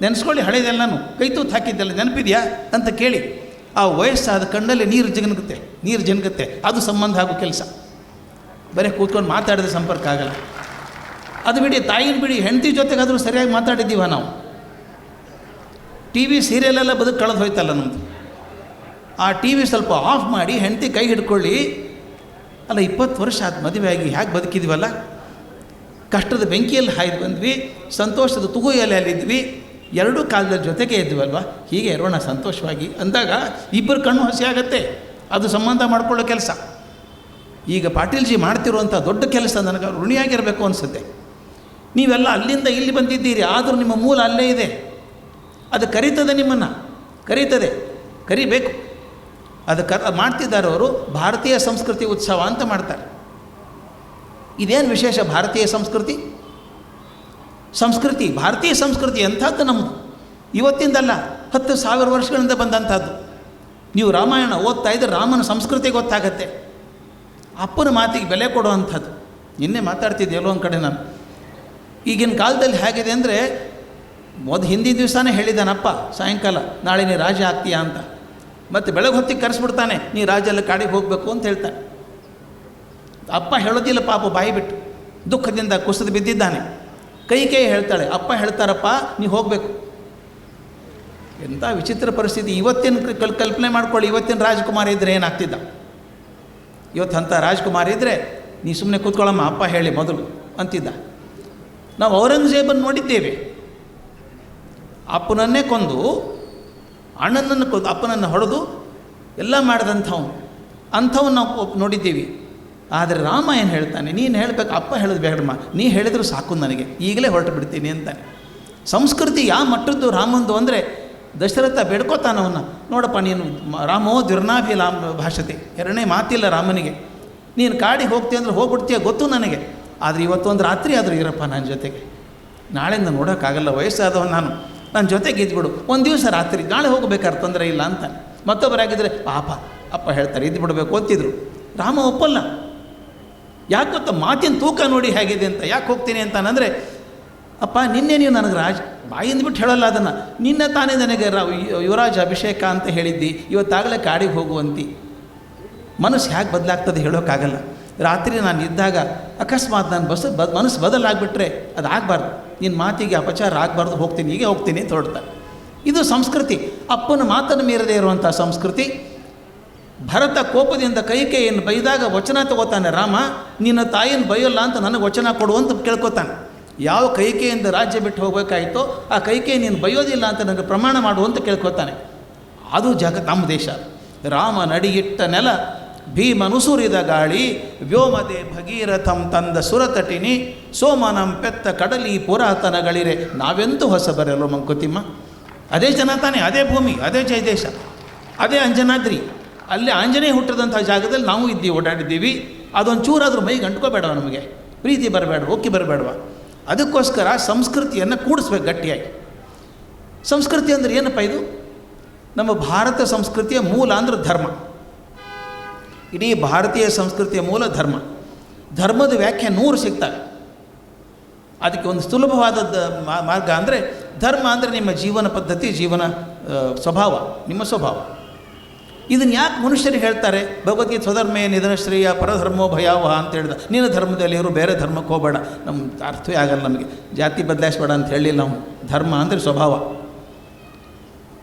ನೆನೆಸ್ಕೊಳ್ಳಿ ಹಳೇದೆಲ್ಲ ನಾನು ಕೈ ತೂತು ಹಾಕಿದ್ದೆಲ್ಲ ನೆನಪಿದೆಯಾ? ಅಂತ ಕೇಳಿ. ಆ ವಯಸ್ಸಾದ ಕಣ್ಣಲ್ಲಿ ನೀರು ಜಗನ್ಗುತ್ತೆ. ನೀರು ಜನ್ಗುತ್ತೆ. ಅದು ಸಂಬಂಧ ಆಗೋ ಕೆಲಸ. ಬರೀ ಕೂತ್ಕೊಂಡು ಮಾತಾಡಿದ್ರೆ ಸಂಪರ್ಕ ಆಗಲ್ಲ. ಅದು ಬಿಡಿ ತಾಯಿನ ಬಿಡಿ ಹೆಂಡತಿ ಜೊತೆಗಾದರೂ ಸರಿಯಾಗಿ ಮಾತಾಡಿದ್ದೀವ ನಾವು. ಟಿ ವಿ ಸೀರಿಯಲೆಲ್ಲ ಬದುಕು ಕಳೆದು ಹೋಯ್ತಲ್ಲ ನಮ್ಮದು ಆ ಟಿ ವಿ ಸ್ವಲ್ಪ ಆಫ್ ಮಾಡಿ ಹೆಂಡತಿ ಕೈ ಹಿಡ್ಕೊಳ್ಳಿ. ಅಲ್ಲ, ಇಪ್ಪತ್ತು ವರ್ಷ ಆದ ಮದುವೆಯಾಗಿ ಹೇಗೆ ಬದುಕಿದ್ವಲ್ಲ? ಕಷ್ಟದ ಬೆಂಕಿಯಲ್ಲಿ ಹಾಯ್ದು ಬಂದ್ವಿ, ಸಂತೋಷದ ತುಗು ಎಲೆಯಲ್ಲಿದ್ವಿ ಎರಡೂ ಕಾಲದ ಜೊತೆಗೆ ಇದ್ವಲ್ವ? ಹೀಗೆ ಇರೋಣ ಸಂತೋಷವಾಗಿ. ಅಂದಾಗ ಇಬ್ಬರು ಕಣ್ಣು ಹಸಿ ಆಗತ್ತೆ. ಅದು ಸಂಬಂಧ ಮಾಡಿಕೊಳ್ಳೋ ಕೆಲಸ. ಈಗ ಪಾಟೀಲ್ಜಿ ಮಾಡ್ತಿರುವಂಥ ದೊಡ್ಡ ಕೆಲಸ ನನಗೆ ಋಣಿಯಾಗಿರಬೇಕು ಅನಿಸುತ್ತೆ. ನೀವೆಲ್ಲ ಅಲ್ಲಿಂದ ಇಲ್ಲಿ ಬಂದಿದ್ದೀರಿ, ಆದರೂ ನಿಮ್ಮ ಮೂಲ ಅಲ್ಲೇ ಇದೆ. ಅದು ಕರೀತದೆ ನಿಮ್ಮನ್ನು, ಕರೀತದೆ, ಕರಿಬೇಕು. ಅದು ಕ, ಮಾಡ್ತಿದ್ದಾರೆ ಅವರು, ಭಾರತೀಯ ಸಂಸ್ಕೃತಿ ಉತ್ಸವ ಅಂತ ಮಾಡ್ತಾರೆ. ಇದೇನು ವಿಶೇಷ ಭಾರತೀಯ ಸಂಸ್ಕೃತಿ? ಸಂಸ್ಕೃತಿ, ಭಾರತೀಯ ಸಂಸ್ಕೃತಿ ಎಂಥದ್ದು ನಮ್ಮದು ಇವತ್ತಿಂದಲ್ಲ ಹತ್ತು ಸಾವಿರ ವರ್ಷಗಳಿಂದ ಬಂದಂಥದ್ದು. ನೀವು ರಾಮಾಯಣ ಓದ್ತಾ ಇದ್ದರೆ ರಾಮನ ಸಂಸ್ಕೃತಿ ಗೊತ್ತಾಗತ್ತೆ. ಅಪ್ಪನ ಮಾತಿಗೆ ಬೆಲೆ ಕೊಡುವಂಥದ್ದು ನಿನ್ನೆ ಮಾತಾಡ್ತಿದ್ದೆ ಎಲ್ಲೋ ಒಂದು ಕಡೆ ನಾನು. ಈಗಿನ ಕಾಲದಲ್ಲಿ ಹೇಗಿದೆ ಅಂದರೆ, ಮೊದ್ ಹಿಂದಿನ ದಿವಸನೇ ಹೇಳಿದ್ದಾನಪ್ಪ ಸಾಯಂಕಾಲ, ನಾಳೆ ನೀ ರಾಜ ಆಗ್ತೀಯಾ ಅಂತ. ಮತ್ತು ಬೆಳಗ್ಗೆ ಹೊತ್ತಿಗೆ ಕರೆಸ್ಬಿಡ್ತಾನೆ, ನೀ ರಾಜ ಎಲ್ಲ ಕಾಡಿಗೆ ಹೋಗಬೇಕು ಅಂತ ಹೇಳ್ತಾನೆ. ಅಪ್ಪ ಹೇಳೋದಿಲ್ಲ ಪಾಪ, ಬಾಯಿ ಬಿಟ್ಟು. ದುಃಖದಿಂದ ಕುಸಿದು ಬಿದ್ದಿದ್ದಾನೆ. ಕೈ ಕೈ ಹೇಳ್ತಾಳೆ, ಅಪ್ಪ ಹೇಳ್ತಾರಪ್ಪ, ನೀ ಹೋಗಬೇಕು. ಎಂಥ ವಿಚಿತ್ರ ಪರಿಸ್ಥಿತಿ. ಇವತ್ತಿನ ಕಲ್, ಕಲ್ಪನೆ ಮಾಡ್ಕೊಳ್ಳಿ, ಇವತ್ತಿನ ರಾಜಕುಮಾರಿ ಇದ್ದರೆ ಏನಾಗ್ತಿದ್ದ? ಇವತ್ತು ಅಂಥ ರಾಜ್ಕುಮಾರ್ ಇದ್ದರೆ ನೀ ಸುಮ್ಮನೆ ಕೂತ್ಕೊಳ್ಳಮ್ಮ ಅಪ್ಪ ಹೇಳಿ ಮೊದಲು, ಅಂತಿದ್ದ. ನಾವು ಔರಂಗಜೇಬನ್ನು ನೋಡಿದ್ದೇವೆ. ಅಪ್ಪನನ್ನೇ ಕೊಂದು, ಅಣ್ಣನನ್ನು ಕೊ ಅಪ್ಪನನ್ನು ಹೊಡೆದು ಎಲ್ಲ ಮಾಡಿದಂಥವನು. ಅಂಥವನ್ನ ನಾವು ನೋಡಿದ್ದೀವಿ. ಆದರೆ ರಾಮ ಏನು ಹೇಳ್ತಾನೆ, ನೀನು ಹೇಳಬೇಕು, ಅಪ್ಪ ಹೇಳೋದು ಬೇಡಮ್ಮ, ನೀ ಹೇಳಿದ್ರು ಸಾಕು ನನಗೆ, ಈಗಲೇ ಹೊರಟು ಬಿಡ್ತೀನಿ ಅಂತಾನೆ. ಸಂಸ್ಕೃತಿ ಯಾವ ಮಟ್ಟದ್ದು ರಾಮಂದು ಅಂದರೆ ದಶರಥ ಬೇಡ್ಕೋತಾನವನ್ನ ನೋಡಪ್ಪ, ನೀನು ರಾಮೋ ದುರ್ನಾಭಿ ಲಾಮ್ ಭಾಷತೆ. ಎರಡನೇ ಮಾತಿಲ್ಲ ರಾಮನಿಗೆ. ನೀನು ಕಾಡಿಗೆ ಹೋಗ್ತೀಯ ಅಂದ್ರೆ ಹೋಗ್ಬಿಡ್ತೀಯ ಗೊತ್ತು ನನಗೆ. ಆದರೆ ಇವತ್ತೊಂದು ರಾತ್ರಿ ಆದರೂ ಇರಪ್ಪ ನನ್ನ ಜೊತೆಗೆ. ನಾಳೆಯಿಂದ ನೋಡೋಕ್ಕಾಗಲ್ಲ ವಯಸ್ಸಾದವ ನಾನು. ನನ್ನ ಜೊತೆಗೆ ಇದ್ಬಿಡು. ಒಂದು ದಿವಸ ರಾತ್ರಿ, ನಾಳೆ ಹೋಗಬೇಕಾದ್ರೆ ತೊಂದರೆ ಇಲ್ಲ ಅಂತ. ಮತ್ತೊಬ್ಬರಾಗಿದ್ದರೆ ಪಾಪ, ಅಪ್ಪ ಹೇಳ್ತಾರೆ ಇದ್ದು ಬಿಡಬೇಕು ಅಂತಿದ್ರು. ರಾಮ ಒಪ್ಪಲ್ಲ. ಯಾಕೆ ಗೊತ್ತಾ, ಮಾತಿನ ತೂಕ ನೋಡಿ ಹೇಗಿದೆ ಅಂತ. ಯಾಕೆ ಹೋಗ್ತೀನಿ ಅಂತಾನಂದರೆ ಅಪ್ಪ, ನಿನ್ನೆ ನೀವು ನನಗೆ ರಾಜ ಬಾಯಿಂದ ಬಿಟ್ಟು ಹೇಳಲ್ಲ ಅದನ್ನು. ನಿನ್ನೆ ತಾನೇ ನನಗೆ ರಾ ಯುವರಾಜ ಅಭಿಷೇಕ ಅಂತ ಹೇಳಿದ್ದಿ. ಇವತ್ತಾಗಲೇ ಕಾಡಿಗೆ ಹೋಗುವಂತಿ. ಮನಸ್ಸು ಹೇಗೆ ಬದಲಾಗ್ತದೆ ಹೇಳೋಕ್ಕಾಗಲ್ಲ. ರಾತ್ರಿ ನಾನು ಇದ್ದಾಗ ಅಕಸ್ಮಾತ್ ನಾನು ಬಸ್ ಬದ್ ಮನಸ್ಸು ಬದಲಾಗ್ಬಿಟ್ರೆ ಅದು ಆಗಬಾರ್ದು ನಿನ್ನ ಮಾತಿಗೆ ಅಪಚಾರ ಆಗಬಾರ್ದು. ಹೋಗ್ತೀನಿ, ಹೀಗೆ ಹೋಗ್ತೀನಿ ಅಂತ ಇದು ಸಂಸ್ಕೃತಿ. ಅಪ್ಪನ ಮಾತನ್ನು ಮೀರದೇ ಇರುವಂಥ ಸಂಸ್ಕೃತಿ. ಭರತ ಕೋಪದಿಂದ ಕೈಕೈಯನ್ನು ಬೈದಾಗ ವಚನ ತಗೋತಾನೆ ರಾಮ, ನಿನ್ನ ತಾಯಿನ ಬೈಯಲ್ಲ ಅಂತ ನನಗೆ ವಚನ ಕೊಡು ಅಂತ ಕೇಳ್ಕೊತಾನೆ. ಯಾವ ಕೈಕೆಯಿಂದ ರಾಜ್ಯ ಬಿಟ್ಟು ಹೋಗಬೇಕಾಯಿತೋ ಆ ಕೈಕೆ ನೀನು ಬಯ್ಯೋದಿಲ್ಲ ಅಂತ ನನಗೆ ಪ್ರಮಾಣ ಮಾಡು ಅಂತ ಕೇಳ್ಕೊತಾನೆ. ಅದು ಜಗ, ನಮ್ಮ ದೇಶ. ರಾಮ ನಡಿಯಿಟ್ಟ ನೆಲ ಭೀಮನುಸುರಿದ ಗಾಳಿ, ವ್ಯೋಮದೆ ಭಗೀರಥಂ ತಂದ ಸುರತಟಿನಿ, ಸೋಮನಂ ಪೆತ್ತ ಕಡಲಿ ಪುರಾತನಗಳಿರೆ. ನಾವೆಂತೂ ಹೊಸ ಬರಲು ಮಂಕುತಿಮ್ಮ. ಅದೇ ಜನ ತಾನೇ, ಅದೇ ಭೂಮಿ, ಅದೇ ಜಯ ದೇಶ. ಅದೇ ಅಂಜನಾದ್ರಿ. ಅಲ್ಲಿ ಆಂಜನೇಯ ಹುಟ್ಟಿದಂಥ ಜಾಗದಲ್ಲಿ ನಾವು ಇದ್ದೀವಿ, ಓಡಾಡಿದ್ದೀವಿ. ಅದೊಂದು ಚೂರಾದರೂ ಮೈಗೆ ಅಂಟ್ಕೋಬೇಡವ ನಮಗೆ. ಪ್ರೀತಿ ಬರಬೇಡ ಒಕ್ಕಿ ಬರಬೇಡವ. ಅದಕ್ಕೋಸ್ಕರ ಸಂಸ್ಕೃತಿಯನ್ನು ಕೂಡಿಸ್ಬೇಕು ಗಟ್ಟಿಯಾಗಿ. ಸಂಸ್ಕೃತಿ ಅಂದರೆ ಏನಪ್ಪ ಇದು? ನಮ್ಮ ಭಾರತ ಸಂಸ್ಕೃತಿಯ ಮೂಲ ಅಂದ್ರೆ ಧರ್ಮ. ಇಡೀ ಭಾರತೀಯ ಸಂಸ್ಕೃತಿಯ ಮೂಲ ಧರ್ಮ. ಧರ್ಮದ ವ್ಯಾಖ್ಯೆ ನೂರು ಸಿಗ್ತವೆ. ಅದಕ್ಕೆ ಒಂದು ಸುಲಭವಾದ ಮಾರ್ಗ ಅಂದರೆ ಧರ್ಮ ಅಂದರೆ ನಿಮ್ಮ ಜೀವನ ಪದ್ಧತಿ, ಜೀವನ ಸ್ವಭಾವ, ನಿಮ್ಮ ಸ್ವಭಾವ. ಇದನ್ನು ಯಾಕೆ ಮನುಷ್ಯರಿಗೆ ಹೇಳ್ತಾರೆ? ಭಗವದ್ಗೀತೆ ಸ್ವಧರ್ಮೇ ನಿಧನ ಶ್ರೇಯ ಪರಧರ್ಮೋ ಭಯಾವಹ ಅಂತ ಹೇಳಿದ. ನಿನ್ನ ಧರ್ಮದಲ್ಲಿ ಇವರು ಬೇರೆ ಧರ್ಮಕ್ಕೆ ಹೋಗಬೇಡ. ನಮ್ಮ ಅರ್ಥವೇ ಆಗಲ್ಲ ನಮಗೆ. ಜಾತಿ ಬದಲಾಯಿಸ್ಬೇಡ ಅಂತ ಹೇಳಿಲ್ಲ ನಾವು. ಧರ್ಮ ಅಂದರೆ ಸ್ವಭಾವ.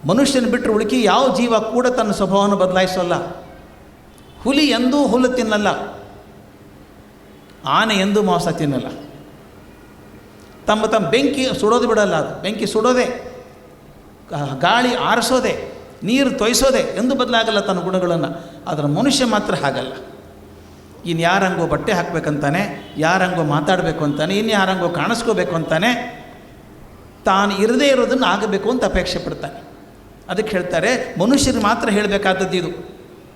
ಮನುಷ್ಯನ ಬಿಟ್ಟರೆ ಉಳುಕಿ ಯಾವ ಜೀವ ಕೂಡ ತನ್ನ ಸ್ವಭಾವವನ್ನು ಬದಲಾಯಿಸೋಲ್ಲ. ಹುಲಿ ಎಂದೂ ಹುಲ್ಲು ತಿನ್ನಲ್ಲ. ಆನೆ ಎಂದೂ ಮಾಂಸ ತಿನ್ನಲ್ಲ. ತಮ್ಮ ತಮ್ಮ ಬೆಂಕಿ ಸುಡೋದು ಬಿಡಲ್ಲ ಅದು. ಬೆಂಕಿ ಸುಡೋದೇ. ಗಾಳಿ ಆರಿಸೋದೆ. ನೀರು ತೊಯ್ಸೋದೆ ಎಂದು ಬದಲಾಗಲ್ಲ ತನ್ನ ಗುಣಗಳನ್ನು. ಆದರೆ ಮನುಷ್ಯ ಮಾತ್ರ ಹಾಗಲ್ಲ. ಇನ್ನು ಯಾರಂಗೋ ಬಟ್ಟೆ ಹಾಕಬೇಕಂತಾನೆ ಯಾರಂಗೋ ಮಾತಾಡಬೇಕು ಅಂತಾನೆ ಇನ್ನು ಯಾರಂಗೋ ಕಾಣಿಸ್ಕೋಬೇಕು ಅಂತಾನೆ, ತಾನು ಇರದೇ ಇರೋದನ್ನು ಆಗಬೇಕು ಅಂತ ಅಪೇಕ್ಷೆ ಪಡ್ತಾನೆ. ಅದಕ್ಕೆ ಹೇಳ್ತಾರೆ ಮನುಷ್ಯರು ಮಾತ್ರ ಹೇಳಬೇಕಾದದ್ದು ಇದು.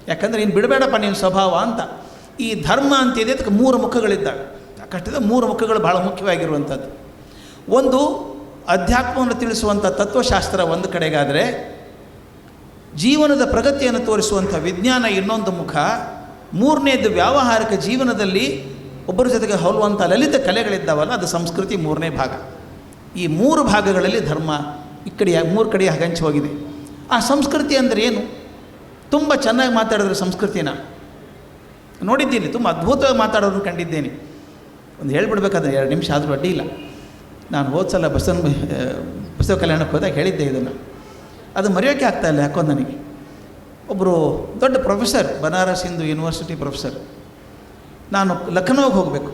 ಯಾಕಂದರೆ ಇನ್ನು ಬಿಡಬೇಡಪ್ಪ ನೀನು ಸ್ವಭಾವ ಅಂತ. ಈ ಧರ್ಮ ಅಂತಿದೆ ಅದಕ್ಕೆ ಮೂರು ಮುಖಗಳಿದ್ದಾವೆ. ಕಷ್ಟದ ಮೂರು ಮುಖಗಳು ಭಾಳ ಮುಖ್ಯವಾಗಿರುವಂಥದ್ದು. ಒಂದು ಅಧ್ಯಾತ್ಮವನ್ನು ತಿಳಿಸುವಂಥ ತತ್ವಶಾಸ್ತ್ರ ಒಂದು ಕಡೆಗಾದರೆ ಜೀವನದ ಪ್ರಗತಿಯನ್ನು ತೋರಿಸುವಂಥ ವಿಜ್ಞಾನ ಇನ್ನೊಂದು ಮುಖ. ಮೂರನೇದು ವ್ಯಾವಹಾರಿಕ ಜೀವನದಲ್ಲಿ ಒಬ್ಬರ ಜೊತೆಗೆ ಹೋಲುವಂಥ ಲಲಿತ ಕಲೆಗಳಿದ್ದಾವಲ್ಲ, ಅದು ಸಂಸ್ಕೃತಿ ಮೂರನೇ ಭಾಗ. ಈ ಮೂರು ಭಾಗಗಳಲ್ಲಿ ಧರ್ಮ ಈ ಕಡೆ ಮೂರು ಕಡೆ ಹಂಚಿ ಹೋಗಿದೆ. ಆ ಸಂಸ್ಕೃತಿ ಅಂದರೆ ಏನು? ತುಂಬ ಚೆನ್ನಾಗಿ ಮಾತಾಡಿದ್ರೆ ಸಂಸ್ಕೃತಿನ. ನೋಡಿದ್ದೀನಿ, ತುಂಬ ಅದ್ಭುತವಾಗಿ ಮಾತಾಡೋದನ್ನು ಕಂಡಿದ್ದೇನೆ. ಒಂದು ಹೇಳ್ಬಿಡ್ಬೇಕಾದ್ರೆ ಎರಡು ನಿಮಿಷ ಆದರೂ ಅಡ್ಡಿ ಇಲ್ಲ. ನಾನು ಹೋದ ಸಲ ಬಸವನ, ಬಸವ ಕಲ್ಯಾಣಕ್ಕೆ ಹೋದಾಗ ಹೇಳಿದ್ದೆ ಇದನ್ನು. ಅದು ಮರೆಯೋಕ್ಕೆ ಆಗ್ತಾ ಇಲ್ಲ ಯಾಕೋ ನನಗೆ. ಒಬ್ಬರು ದೊಡ್ಡ professor, Banaras Hindu university professor. ನಾನು ಲಖನೌಗೆ ಹೋಗಬೇಕು.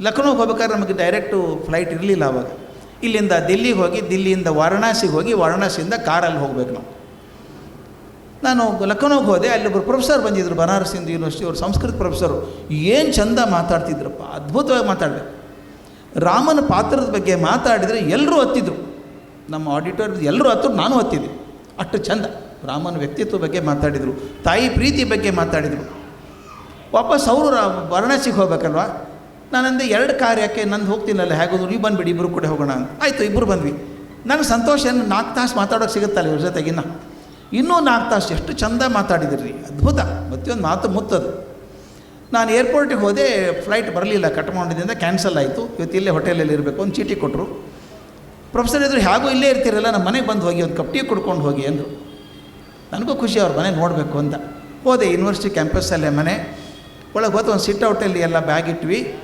ಲಖನೌಗೆ ಹೋಗ್ಬೇಕಾದ್ರೆ ನಮಗೆ ಡೈರೆಕ್ಟು ಫ್ಲೈಟ್ ಇರಲಿಲ್ಲ ಆವಾಗ ಇಲ್ಲಿಂದ ದಿಲ್ಲಿಗೆ ಹೋಗಿ, ದಿಲ್ಲಿಯಿಂದ ವಾರಣಾಸಿಗೆ ಹೋಗಿ, ವಾರಣಾಸಿಯಿಂದ ಕಾರಲ್ಲಿ ಹೋಗಬೇಕು ನಾವು. ನಾನು ಲಖನೌಗೆ ಹೋದೆ, ಅಲ್ಲಿ ಒಬ್ಬರು ಪ್ರೊಫೆಸರ್ ಬಂದಿದ್ದರು ಬನಾರಸ್ ಹಿಂದೂ ಯೂನಿವರ್ಸಿಟಿ, ಅವರು ಸಂಸ್ಕೃತ ಪ್ರೊಫೆಸರು. ಏನು ಚಂದ ಮಾತಾಡ್ತಿದ್ರಪ್ಪ, ಅದ್ಭುತವಾಗಿ ಮಾತಾಡಬೇಕು. ರಾಮನ ಪಾತ್ರದ ಬಗ್ಗೆ ಮಾತಾಡಿದರೆ ಎಲ್ಲರೂ ಹತ್ತಿದ್ರು. ನಮ್ಮ ಆಡಿಟರ್ ಎಲ್ಲರೂ ಹತ್ತು, ನಾನು ಹತ್ತಿದ್ದೆ. ಅಷ್ಟು ಚಂದ. ರಾಮನ ವ್ಯಕ್ತಿತ್ವ ಬಗ್ಗೆ ಮಾತಾಡಿದರು. ತಾಯಿ ಪ್ರೀತಿ ಬಗ್ಗೆ ಮಾತಾಡಿದರು. ವಾಪಸ್ ಅವರು ವಾರಣಾಸಿಗೆ ಹೋಗ್ಬೇಕಲ್ವಾ? ನಾನಂದೆ ಎರಡು ಕಾರ್ಯಕ್ಕೆ ಯಾಕೆ ನಂದು ಹೋಗ್ತೀನಲ್ಲ, ಹೇಗೋದು? ನೀವು ಬಂದುಬಿಡಿ ಇಬ್ಬರು ಕೂಡ ಹೋಗೋಣ ಅಂತ. ಆಯಿತು ಇಬ್ಬರು ಬಂದ್ವಿ. ನನಗೆ ಸಂತೋಷ ಏನು? ನಾಲ್ಕು ತಾಸು ಮಾತಾಡೋಕೆ ಸಿಗುತ್ತಲ್ಲ ಇವ್ರ ಜೊತೆಗಿನ್ನ ಇನ್ನೂ? ನಾಲ್ಕು ತಾಸು ಎಷ್ಟು ಚಂದ ಮಾತಾಡಿದ್ರಿ. ಅದ್ಭುತ. ಮತ್ತೊಂದು ಮಾತು ಮುತ್ತದು. ನಾನು ಏರ್ಪೋರ್ಟಿಗೆ ಹೋದೆ ಫ್ಲೈಟ್ ಬರಲಿಲ್ಲ ಕಟ್ಮಾಂಡದಿಂದ ಕ್ಯಾನ್ಸಲ್ ಆಯಿತು. ಇವತ್ತು ಇಲ್ಲೇ ಹೋಟೆಲಲ್ಲಿ ಇರಬೇಕು ಒಂದು ಚೀಟಿ ಕೊಟ್ಟರು ಪ್ರೊಫೆಸರ್ ಇದ್ರು, ಹೇಗೂ ಇಲ್ಲೇ ಇರ್ತೀರಲ್ಲ ನಮ್ಮ ಮನೆಗೆ ಬಂದು ಹೋಗಿ, ಒಂದು ಕಪ್ ಟೀ ಕುಡ್ಕೊಂಡು ಹೋಗಿ, ಅಂದರು. ನನಗೂ ಖುಷಿ ಅವ್ರ ಮನೆ ನೋಡಬೇಕು, ಅಂತ. ಹೋದೆ ಯೂನಿವರ್ಸಿಟಿ ಕ್ಯಾಂಪಸ್ಸಲ್ಲೇ ಮನೆ. ಒಳಗೆ ಹೋದ ಒಂದು ಸಿಟ್ ಔಟಲ್ಲಿ ಎಲ್ಲ ಬ್ಯಾಗ್ ಇಟ್ವಿ.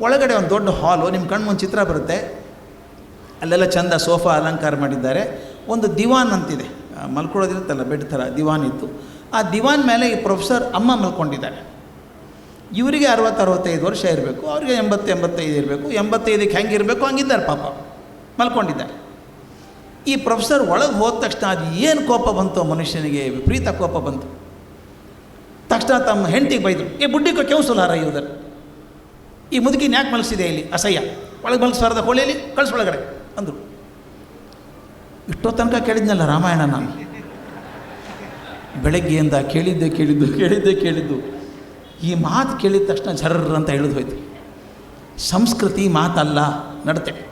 ಒಳಗಡೆ ಒಂದು ದೊಡ್ಡ ಹಾಲು ನಿಮ್ಮ ಕಣ್ಣು ಮುಂದೆ ಚಿತ್ರ ಬರುತ್ತೆ. ಅಲ್ಲೆಲ್ಲ ಚಂದ ಸೋಫಾ ಅಲಂಕಾರ ಮಾಡಿದ್ದಾರೆ. ಒಂದು ದಿವಾನ್ ಅಂತಿದೆ. ಮಲ್ಕೊಳ್ಳೋದಿರುತ್ತಲ್ಲ, ಬೆಡ್ ಥರ ದಿವಾನ್ ಇತ್ತು. ಆ ದಿವಾನ್ ಮೇಲೆ ಈ ಪ್ರೊಫೆಸರ್ ಅಮ್ಮ ಮಲ್ಕೊಂಡಿದ್ದಾರೆ. ಇವರಿಗೆ ಅರವತ್ತು ಅರವತ್ತೈದು ವರ್ಷ ಇರಬೇಕು. ಅವ್ರಿಗೆ ಎಂಬತ್ತು, ಎಂಬತ್ತೈದು ಇರಬೇಕು. ಎಂಬತ್ತೈದಕ್ಕೆ ಹೆಂಗೆ ಇರಬೇಕು, ಹಂಗಿದ್ದಾರೆ ಪಾಪ. ಮಲ್ಕೊಂಡಿದ್ದಾರೆ. ಈ ಪ್ರೊಫೆಸರ್ ಒಳಗೆ ಹೋದ ತಕ್ಷಣ ಅದು ಏನು ಕೋಪ ಬಂತು ಮನುಷ್ಯನಿಗೆ, ವಿಪರೀತ ಕೋಪ ಬಂತು. ತಕ್ಷಣ ತಮ್ಮ ಹೆಂಡತಿಗೆ ಬೈದರು, ಏ ಬುಡ್ಡಿಕೋ ಕೆಂಸಲಾರ ಇವ್ರು ಈ ಮುದುಕಿನ ಯಾಕೆ ಮಲಗಿಸಿದೆ ಇಲ್ಲಿ, ಅಸಹ್ಯ? ಒಳಗೆ ಮಲಗಿಸಾರದ ಹೋಳಿಯಲ್ಲಿ ಕಳಿಸೊಳಗಡೆ ಅಂದರು. ಇಷ್ಟೋ ತನಕ ಕೇಳಿದ್ನಲ್ಲ ರಾಮಾಯಣ ನಾನು ಬೆಳಗ್ಗೆಯಿಂದ ಕೇಳಿದ್ದೆ, ಕೇಳಿದ್ದು ಕೇಳಿದ್ದೆ, ಕೇಳಿದ್ದು. ಈ ಮಾತು ಕೇಳಿದ ತಕ್ಷಣ ಜರ್ರ ಅಂತ ಇಳಿದು ಹೋಯ್ತು ಸಂಸ್ಕೃತಿ ಮಾತಲ್ಲ, ನಡತೆ.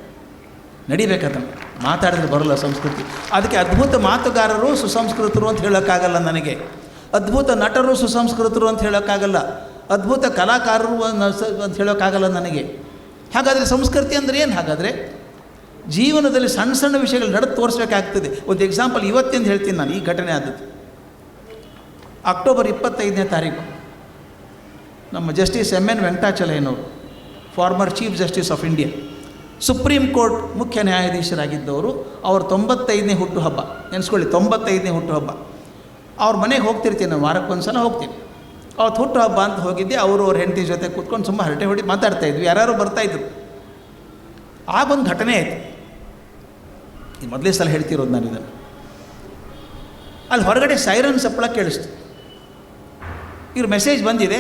ನಡಿಬೇಕಂತ ಮಾತಾಡಿದ್ರೆ ಬರೋಲ್ಲ ಸಂಸ್ಕೃತಿ. ಅದಕ್ಕೆ ಅದ್ಭುತ ಮಾತುಗಾರರು ಸುಸಂಸ್ಕೃತರು ಅಂತ ಹೇಳೋಕ್ಕಾಗಲ್ಲ ನನಗೆ. ಅದ್ಭುತ ನಟರು ಸುಸಂಸ್ಕೃತರು ಅಂತ ಹೇಳೋಕ್ಕಾಗಲ್ಲ. ಅದ್ಭುತ ಕಲಾಕಾರರು ಅಂತ ಹೇಳೋಕ್ಕಾಗಲ್ಲ ನನಗೆ. ಹಾಗಾದರೆ ಸಂಸ್ಕೃತಿ ಅಂದರೆ ಏನು? ಹಾಗಾದರೆ ಜೀವನದಲ್ಲಿ ಸಣ್ಣ ಸಣ್ಣ ವಿಷಯಗಳು ನಡೆದು ತೋರಿಸ್ಬೇಕಾಗ್ತದೆ. ಒಂದು ಎಕ್ಸಾಂಪಲ್ ಇವತ್ತಿಂದ ಹೇಳ್ತೀನಿ ನಾನು, ಈ ಘಟನೆ ಆದದ್ದು. ಅಕ್ಟೋಬರ್ ಇಪ್ಪತ್ತೈದನೇ ತಾರೀಕು. ನಮ್ಮ justice M N ವೆಂಕಟಾಚಲಯ್ಯನವರು former chief justice of India supreme court ಮುಖ್ಯ ನ್ಯಾಯಾಧೀಶರಾಗಿದ್ದವರು ಅವ್ರ ತೊಂಬತ್ತೈದನೇ ಹುಟ್ಟುಹಬ್ಬ. ನೆನೆಸ್ಕೊಳ್ಳಿ, ತೊಂಬತ್ತೈದನೇ ಹುಟ್ಟುಹಬ್ಬ. ಅವ್ರ ಮನೆಗೆ ಹೋಗ್ತಿರ್ತೀನಿ ನಾನು ವಾರಕ್ಕೊಂದು ಸಲ ಹೋಗ್ತೀನಿ. ಅವತ್ತು ಹುಟ್ಟುಹಬ್ಬ ಅಂತ ಹೋಗಿದ್ದೆ, ಅವರು ಅವ್ರ ಹೆಂಡತಿ ಜೊತೆ ಕೂತ್ಕೊಂಡು ಸುಮ್ಮ ಹರಟೆ ಹೊಡಿ ಮಾತಾಡ್ತಾ ಇದ್ವಿ. ಯಾರು ಬರ್ತಾಯಿದ್ರು ಆಗೊಂದು ಘಟನೆ ಆಯಿತು. ಈ ಮೊದಲೇ ಸಲ ಹೇಳ್ತಿರೋದು ನಾನು ಇದನ್ನು. ಅಲ್ಲಿ ಹೊರಗಡೆ ಸೈರನ್ ಸಪ್ಪಳ ಕೇಳಿಸ್ತು. ಇವ್ರ ಮೆಸೇಜ್ ಬಂದಿದೆ,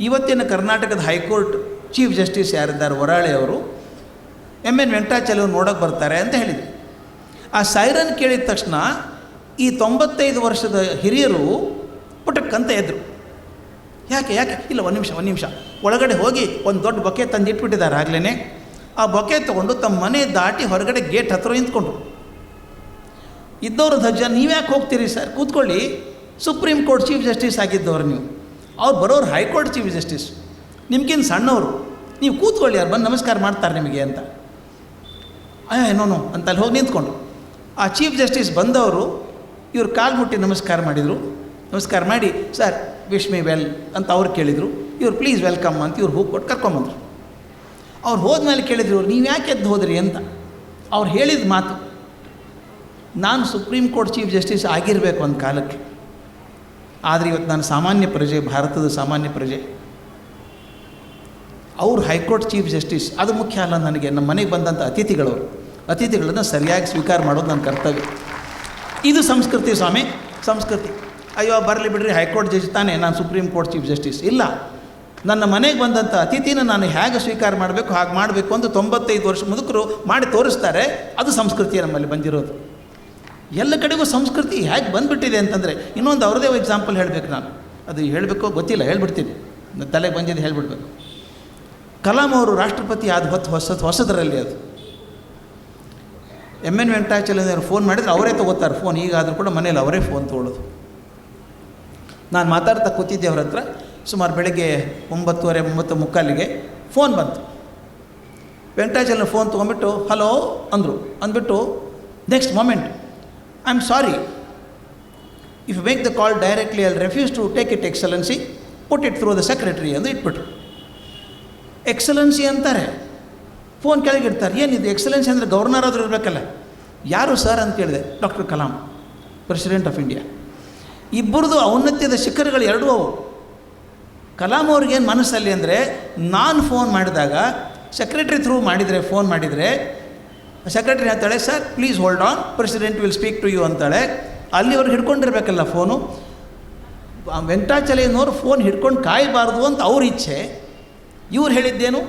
ಇವತ್ತಿನ ಕರ್ನಾಟಕದ ಹೈಕೋರ್ಟ್ ಚೀಫ್ ಜಸ್ಟಿಸ್ ಯಾರಿದ್ದಾರೆ? ವರಾಳೆ ಅವರು ಎಂ ಎನ್ ವೆಂಕಟಾಚಲವ್ ನೋಡೋಕೆ ಬರ್ತಾರೆ ಅಂತ ಹೇಳಿದ್ರು. ಆ ಸೈರನ್ ಕೇಳಿದ ತಕ್ಷಣ ಈ ತೊಂಬತ್ತೈದು ವರ್ಷದ ಹಿರಿಯರು ಪುಟಕ್ಕಂತ ಎದ್ರು. ಯಾಕೆ ಯಾಕೆ? ಇಲ್ಲ, ಒಂದು ನಿಮಿಷ ಒಂದು ನಿಮಿಷ. ಒಳಗಡೆ ಹೋಗಿ ಒಂದು ದೊಡ್ಡ ಬೊಕೆ ತಂದು ಇಟ್ಬಿಟ್ಟಿದ್ದಾರೆ ಆಗಲೇ ಆ ಬೊಕೆ ತೊಗೊಂಡು ತಮ್ಮ ಮನೆ ದಾಟಿ ಹೊರಗಡೆ ಗೇಟ್ ಹತ್ರ ನಿಂತ್ಕೊಂಡ್ರು. ಇದ್ದವರು ಧ್ವಜ, ನೀವ್ಯಾಕೆ ಹೋಗ್ತೀರಿ ಸರ್? ಕೂತ್ಕೊಳ್ಳಿ. ಸುಪ್ರೀಂ ಕೋರ್ಟ್ ಚೀಫ್ ಜಸ್ಟಿಸ್ ಆಗಿದ್ದವ್ರು ನೀವು. ಅವ್ರು ಬರೋರು ಹೈಕೋರ್ಟ್ ಚೀಫ್ ಜಸ್ಟಿಸ್. ನಿಮ್ಗಿಂತ ಸಣ್ಣವರು? ನೀವು ಕೂತ್ಕೊಳ್ಳಿ ಅವ್ರು ಬಂದು ನಮಸ್ಕಾರ ಮಾಡ್ತಾರೆ ನಿಮಗೆ ಅಂತ. ಏನೋನು ಅಂತ ಅಲ್ಲಿ ಹೋಗಿ ನಿಂತ್ಕೊಂಡು. ಆ ಚೀಫ್ ಜಸ್ಟಿಸ್ ಬಂದವರು ಇವರು ಕಾಲು ಮುಟ್ಟಿ ನಮಸ್ಕಾರ ಮಾಡಿದರು. ನಮಸ್ಕಾರ ಮಾಡಿ, ಸರ್, ವಿಶ್ ಮಿ ವೆಲ್ ಅಂತ ಅವ್ರು ಕೇಳಿದರು. ಇವ್ರು, ಪ್ಲೀಸ್ ವೆಲ್ಕಮ್ ಅಂತ ಇವ್ರು ಹೋಗಿ ಕೊಟ್ಟು ಕರ್ಕೊಂಬಂದರು. ಅವ್ರು ಹೋದ್ಮೇಲೆ ಕೇಳಿದ್ರು, ನೀವು ಯಾಕೆ ಎದ್ದು ಹೋದ್ರಿ ಅಂತ? ಅವ್ರು ಹೇಳಿದ ಮಾತು, ನಾನು ಸುಪ್ರೀಂ ಕೋರ್ಟ್ ಚೀಫ್ ಜಸ್ಟಿಸ್ ಆಗಿರಬೇಕು ಒಂದು ಕಾಲಕ್ಕೆ. ಆದರೆ ಇವತ್ತು ನಾನು ಸಾಮಾನ್ಯ ಪ್ರಜೆ, ಭಾರತದ ಸಾಮಾನ್ಯ ಪ್ರಜೆ. ಅವ್ರು ಹೈಕೋರ್ಟ್ ಚೀಫ್ ಜಸ್ಟಿಸ್, ಅದು ಮುಖ್ಯ ಅಲ್ಲ ನನಗೆ, ನಮ್ಮ ಮನೆಗೆ ಬಂದಂಥ ಅತಿಥಿಗಳವರು. ಅತಿಥಿಗಳನ್ನು ಸರಿಯಾಗಿ ಸ್ವೀಕಾರ ಮಾಡೋದು ನನ್ನ ಕರ್ತವ್ಯ. ಇದು ಸಂಸ್ಕೃತಿ ಸ್ವಾಮಿ, ಸಂಸ್ಕೃತಿ. ಅಯ್ಯೋ, ಬರಲಿ ಬಿಡ್ರಿ, ಹೈಕೋರ್ಟ್ ಜಡ್ಜ್ ತಾನೇ, ನಾನು ಸುಪ್ರೀಂ ಕೋರ್ಟ್ ಚೀಫ್ ಜಸ್ಟಿಸ್. ಇಲ್ಲ, ನನ್ನ ಮನೆಗೆ ಬಂದಂಥ ಅತಿಥಿನ ನಾನು ಹೇಗೆ ಸ್ವೀಕಾರ ಮಾಡಬೇಕು, ಹಾಗೆ ಮಾಡಬೇಕು ಅಂತ ತೊಂಬತ್ತೈದು ವರ್ಷ ಮುದುಕರು ಮಾಡಿ ತೋರಿಸ್ತಾರೆ, ಅದು ಸಂಸ್ಕೃತಿ ನಮ್ಮಲ್ಲಿ ಬಂದಿರೋದು. ಎಲ್ಲ ಕಡೆಗೂ ಸಂಸ್ಕೃತಿ ಹೇಗೆ ಬಂದುಬಿಟ್ಟಿದೆ ಅಂತಂದರೆ, ಇನ್ನೊಂದು ಅವ್ರದೇ ಎಕ್ಸಾಂಪಲ್ ಹೇಳಬೇಕು ನಾನು. ಅದು ಹೇಳಬೇಕೋ ಗೊತ್ತಿಲ್ಲ, ಹೇಳ್ಬಿಡ್ತೀನಿ. ತಲೆಗೆ ಬಂದಿದ್ದು ಹೇಳ್ಬಿಡ್ಬೇಕು. ಕಲಾಂ ಅವರು ರಾಷ್ಟ್ರಪತಿ ಆದ ಹೊತ್ತು ಹೊಸ ಹೊಸದರಲ್ಲಿ ಅದು. ಎಂ ಎನ್ ಅವರು ಫೋನ್ ಮಾಡಿದರೆ ಅವರೇ ತಗೋತಾರೆ ಫೋನ್ ಈಗಾದರೂ ಕೂಡ ಮನೇಲಿ ಅವರೇ ಫೋನ್ ತೊಗೊಳ್ಳೋದು. ನಾನು ಮಾತಾಡ್ತಾ ಕೂತಿದ್ದೆ ಅವ್ರ ಹತ್ರ. ಸುಮಾರು ಬೆಳಗ್ಗೆ ಒಂಬತ್ತುವರೆ, ಒಂಬತ್ತು ಮುಕ್ಕಾಲಿಗೆ ಫೋನ್ ಬಂತು. ವೆಂಕಟಾಚಲನ ಫೋನ್ ತೊಗೊಂಬಿಟ್ಟು ಹಲೋ ಅಂದರು. ಅಂದ್ಬಿಟ್ಟು next moment I am sorry if you make the call directly ಅಲ್ಲಿ refuse to take it excellency put it through the secretary ಅಂದರೆ ಇಟ್ಬಿಟ್ರು. ಎಕ್ಸಲೆನ್ಸಿ ಅಂತಾರೆ. ಫೋನ್ ಕೆಳಗಿಡ್ತಾರೆ ಏನಿದು? ಎಕ್ಸಲೆನ್ಸಿ ಅಂದರೆ ಗವರ್ನರ್ ಆದರೂ ಇರಬೇಕಲ್ಲ. ಯಾರು ಸರ್ ಅಂತ ಕೇಳಿದೆ doctor Kalam president of India ಇಬ್ಬರದು ಔನ್ನತ್ಯದ ಶಿಖರಗಳು ಎರಡೂ ಅವು. ಕಲಾಂ ಅವ್ರಿಗೇನು ಮನಸ್ಸಲ್ಲಿ ಅಂದರೆ ನಾನು ಫೋನ್ ಮಾಡಿದಾಗ ಸೆಕ್ರೆಟ್ರಿ ಥ್ರೂ ಮಾಡಿದರೆ ಫೋನ್ ಮಾಡಿದರೆ ಸೆಕ್ರೆಟ್ರಿ ಹೇಳ್ತಾಳೆ sir please hold on president will speak to you ಅಂತಾಳೆ. ಅಲ್ಲಿವರೆಗೆ ಹಿಡ್ಕೊಂಡಿರ್ಬೇಕಲ್ಲ ಫೋನು ವೆಂಕಟಾಚಲಯ್ಯನವ್ರು ಫೋನ್ ಹಿಡ್ಕೊಂಡು ಕಾಯಬಾರ್ದು ಅಂತ ಅವ್ರ ಇಚ್ಛೆ. ಇವ್ರು ಹೇಳಿದ್ದೇನು?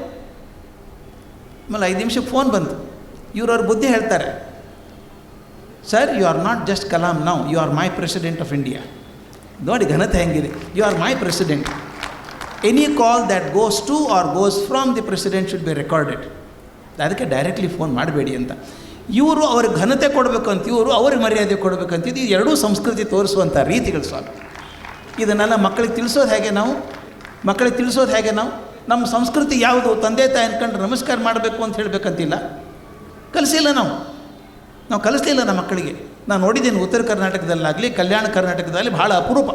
ಆಮೇಲೆ ಐದು ನಿಮಿಷ ಫೋನ್ ಬಂತು. ಇವ್ರವ್ರ ಬುದ್ಧಿ ಹೇಳ್ತಾರೆ sir you are not just Kalam now you are my president of India ನೋಡಿ ಘನತೆ ಹೆಂಗಿದೆ. You are my president any call that goes to or goes from the president should be recorded ಅದಕ್ಕೆ ಡೈರೆಕ್ಟ್ಲಿ ಫೋನ್ ಮಾಡಬೇಡಿ ಅಂತ. ಇವರು ಅವ್ರಿಗೆ ಘನತೆ ಕೊಡಬೇಕಂತ, ಇವರು ಅವ್ರಿಗೆ ಮರ್ಯಾದೆ ಕೊಡಬೇಕಂತ, ಇದು ಎರಡೂ ಸಂಸ್ಕೃತಿ ತೋರಿಸುವಂಥ ರೀತಿಗಳು ಸ್ವಾಮಿ. ಇದನ್ನೆಲ್ಲ ಮಕ್ಕಳಿಗೆ ತಿಳಿಸೋದು ಹೇಗೆ ನಾವು? ಮಕ್ಕಳಿಗೆ ತಿಳಿಸೋದು ಹೇಗೆ ನಾವು? ನಮ್ಮ ಸಂಸ್ಕೃತಿ ಯಾವುದು? ತಂದೆ ತಾಯಿ ಅನ್ಕೊಂಡು ನಮಸ್ಕಾರ ಮಾಡಬೇಕು ಅಂತ ಹೇಳಬೇಕಂತಿಲ್ಲ. ಕಲಿಸಿಲ್ಲ ನಾವು. ನಾವು ಕಲಿಸಲಿಲ್ಲ ನಮ್ಮ ಮಕ್ಕಳಿಗೆ. ನಾನು ನೋಡಿದ್ದೀನಿ ಉತ್ತರ ಕರ್ನಾಟಕದಲ್ಲಾಗಲಿ, ಕಲ್ಯಾಣ ಕರ್ನಾಟಕದಲ್ಲಿ ಭಾಳ ಅಪರೂಪ.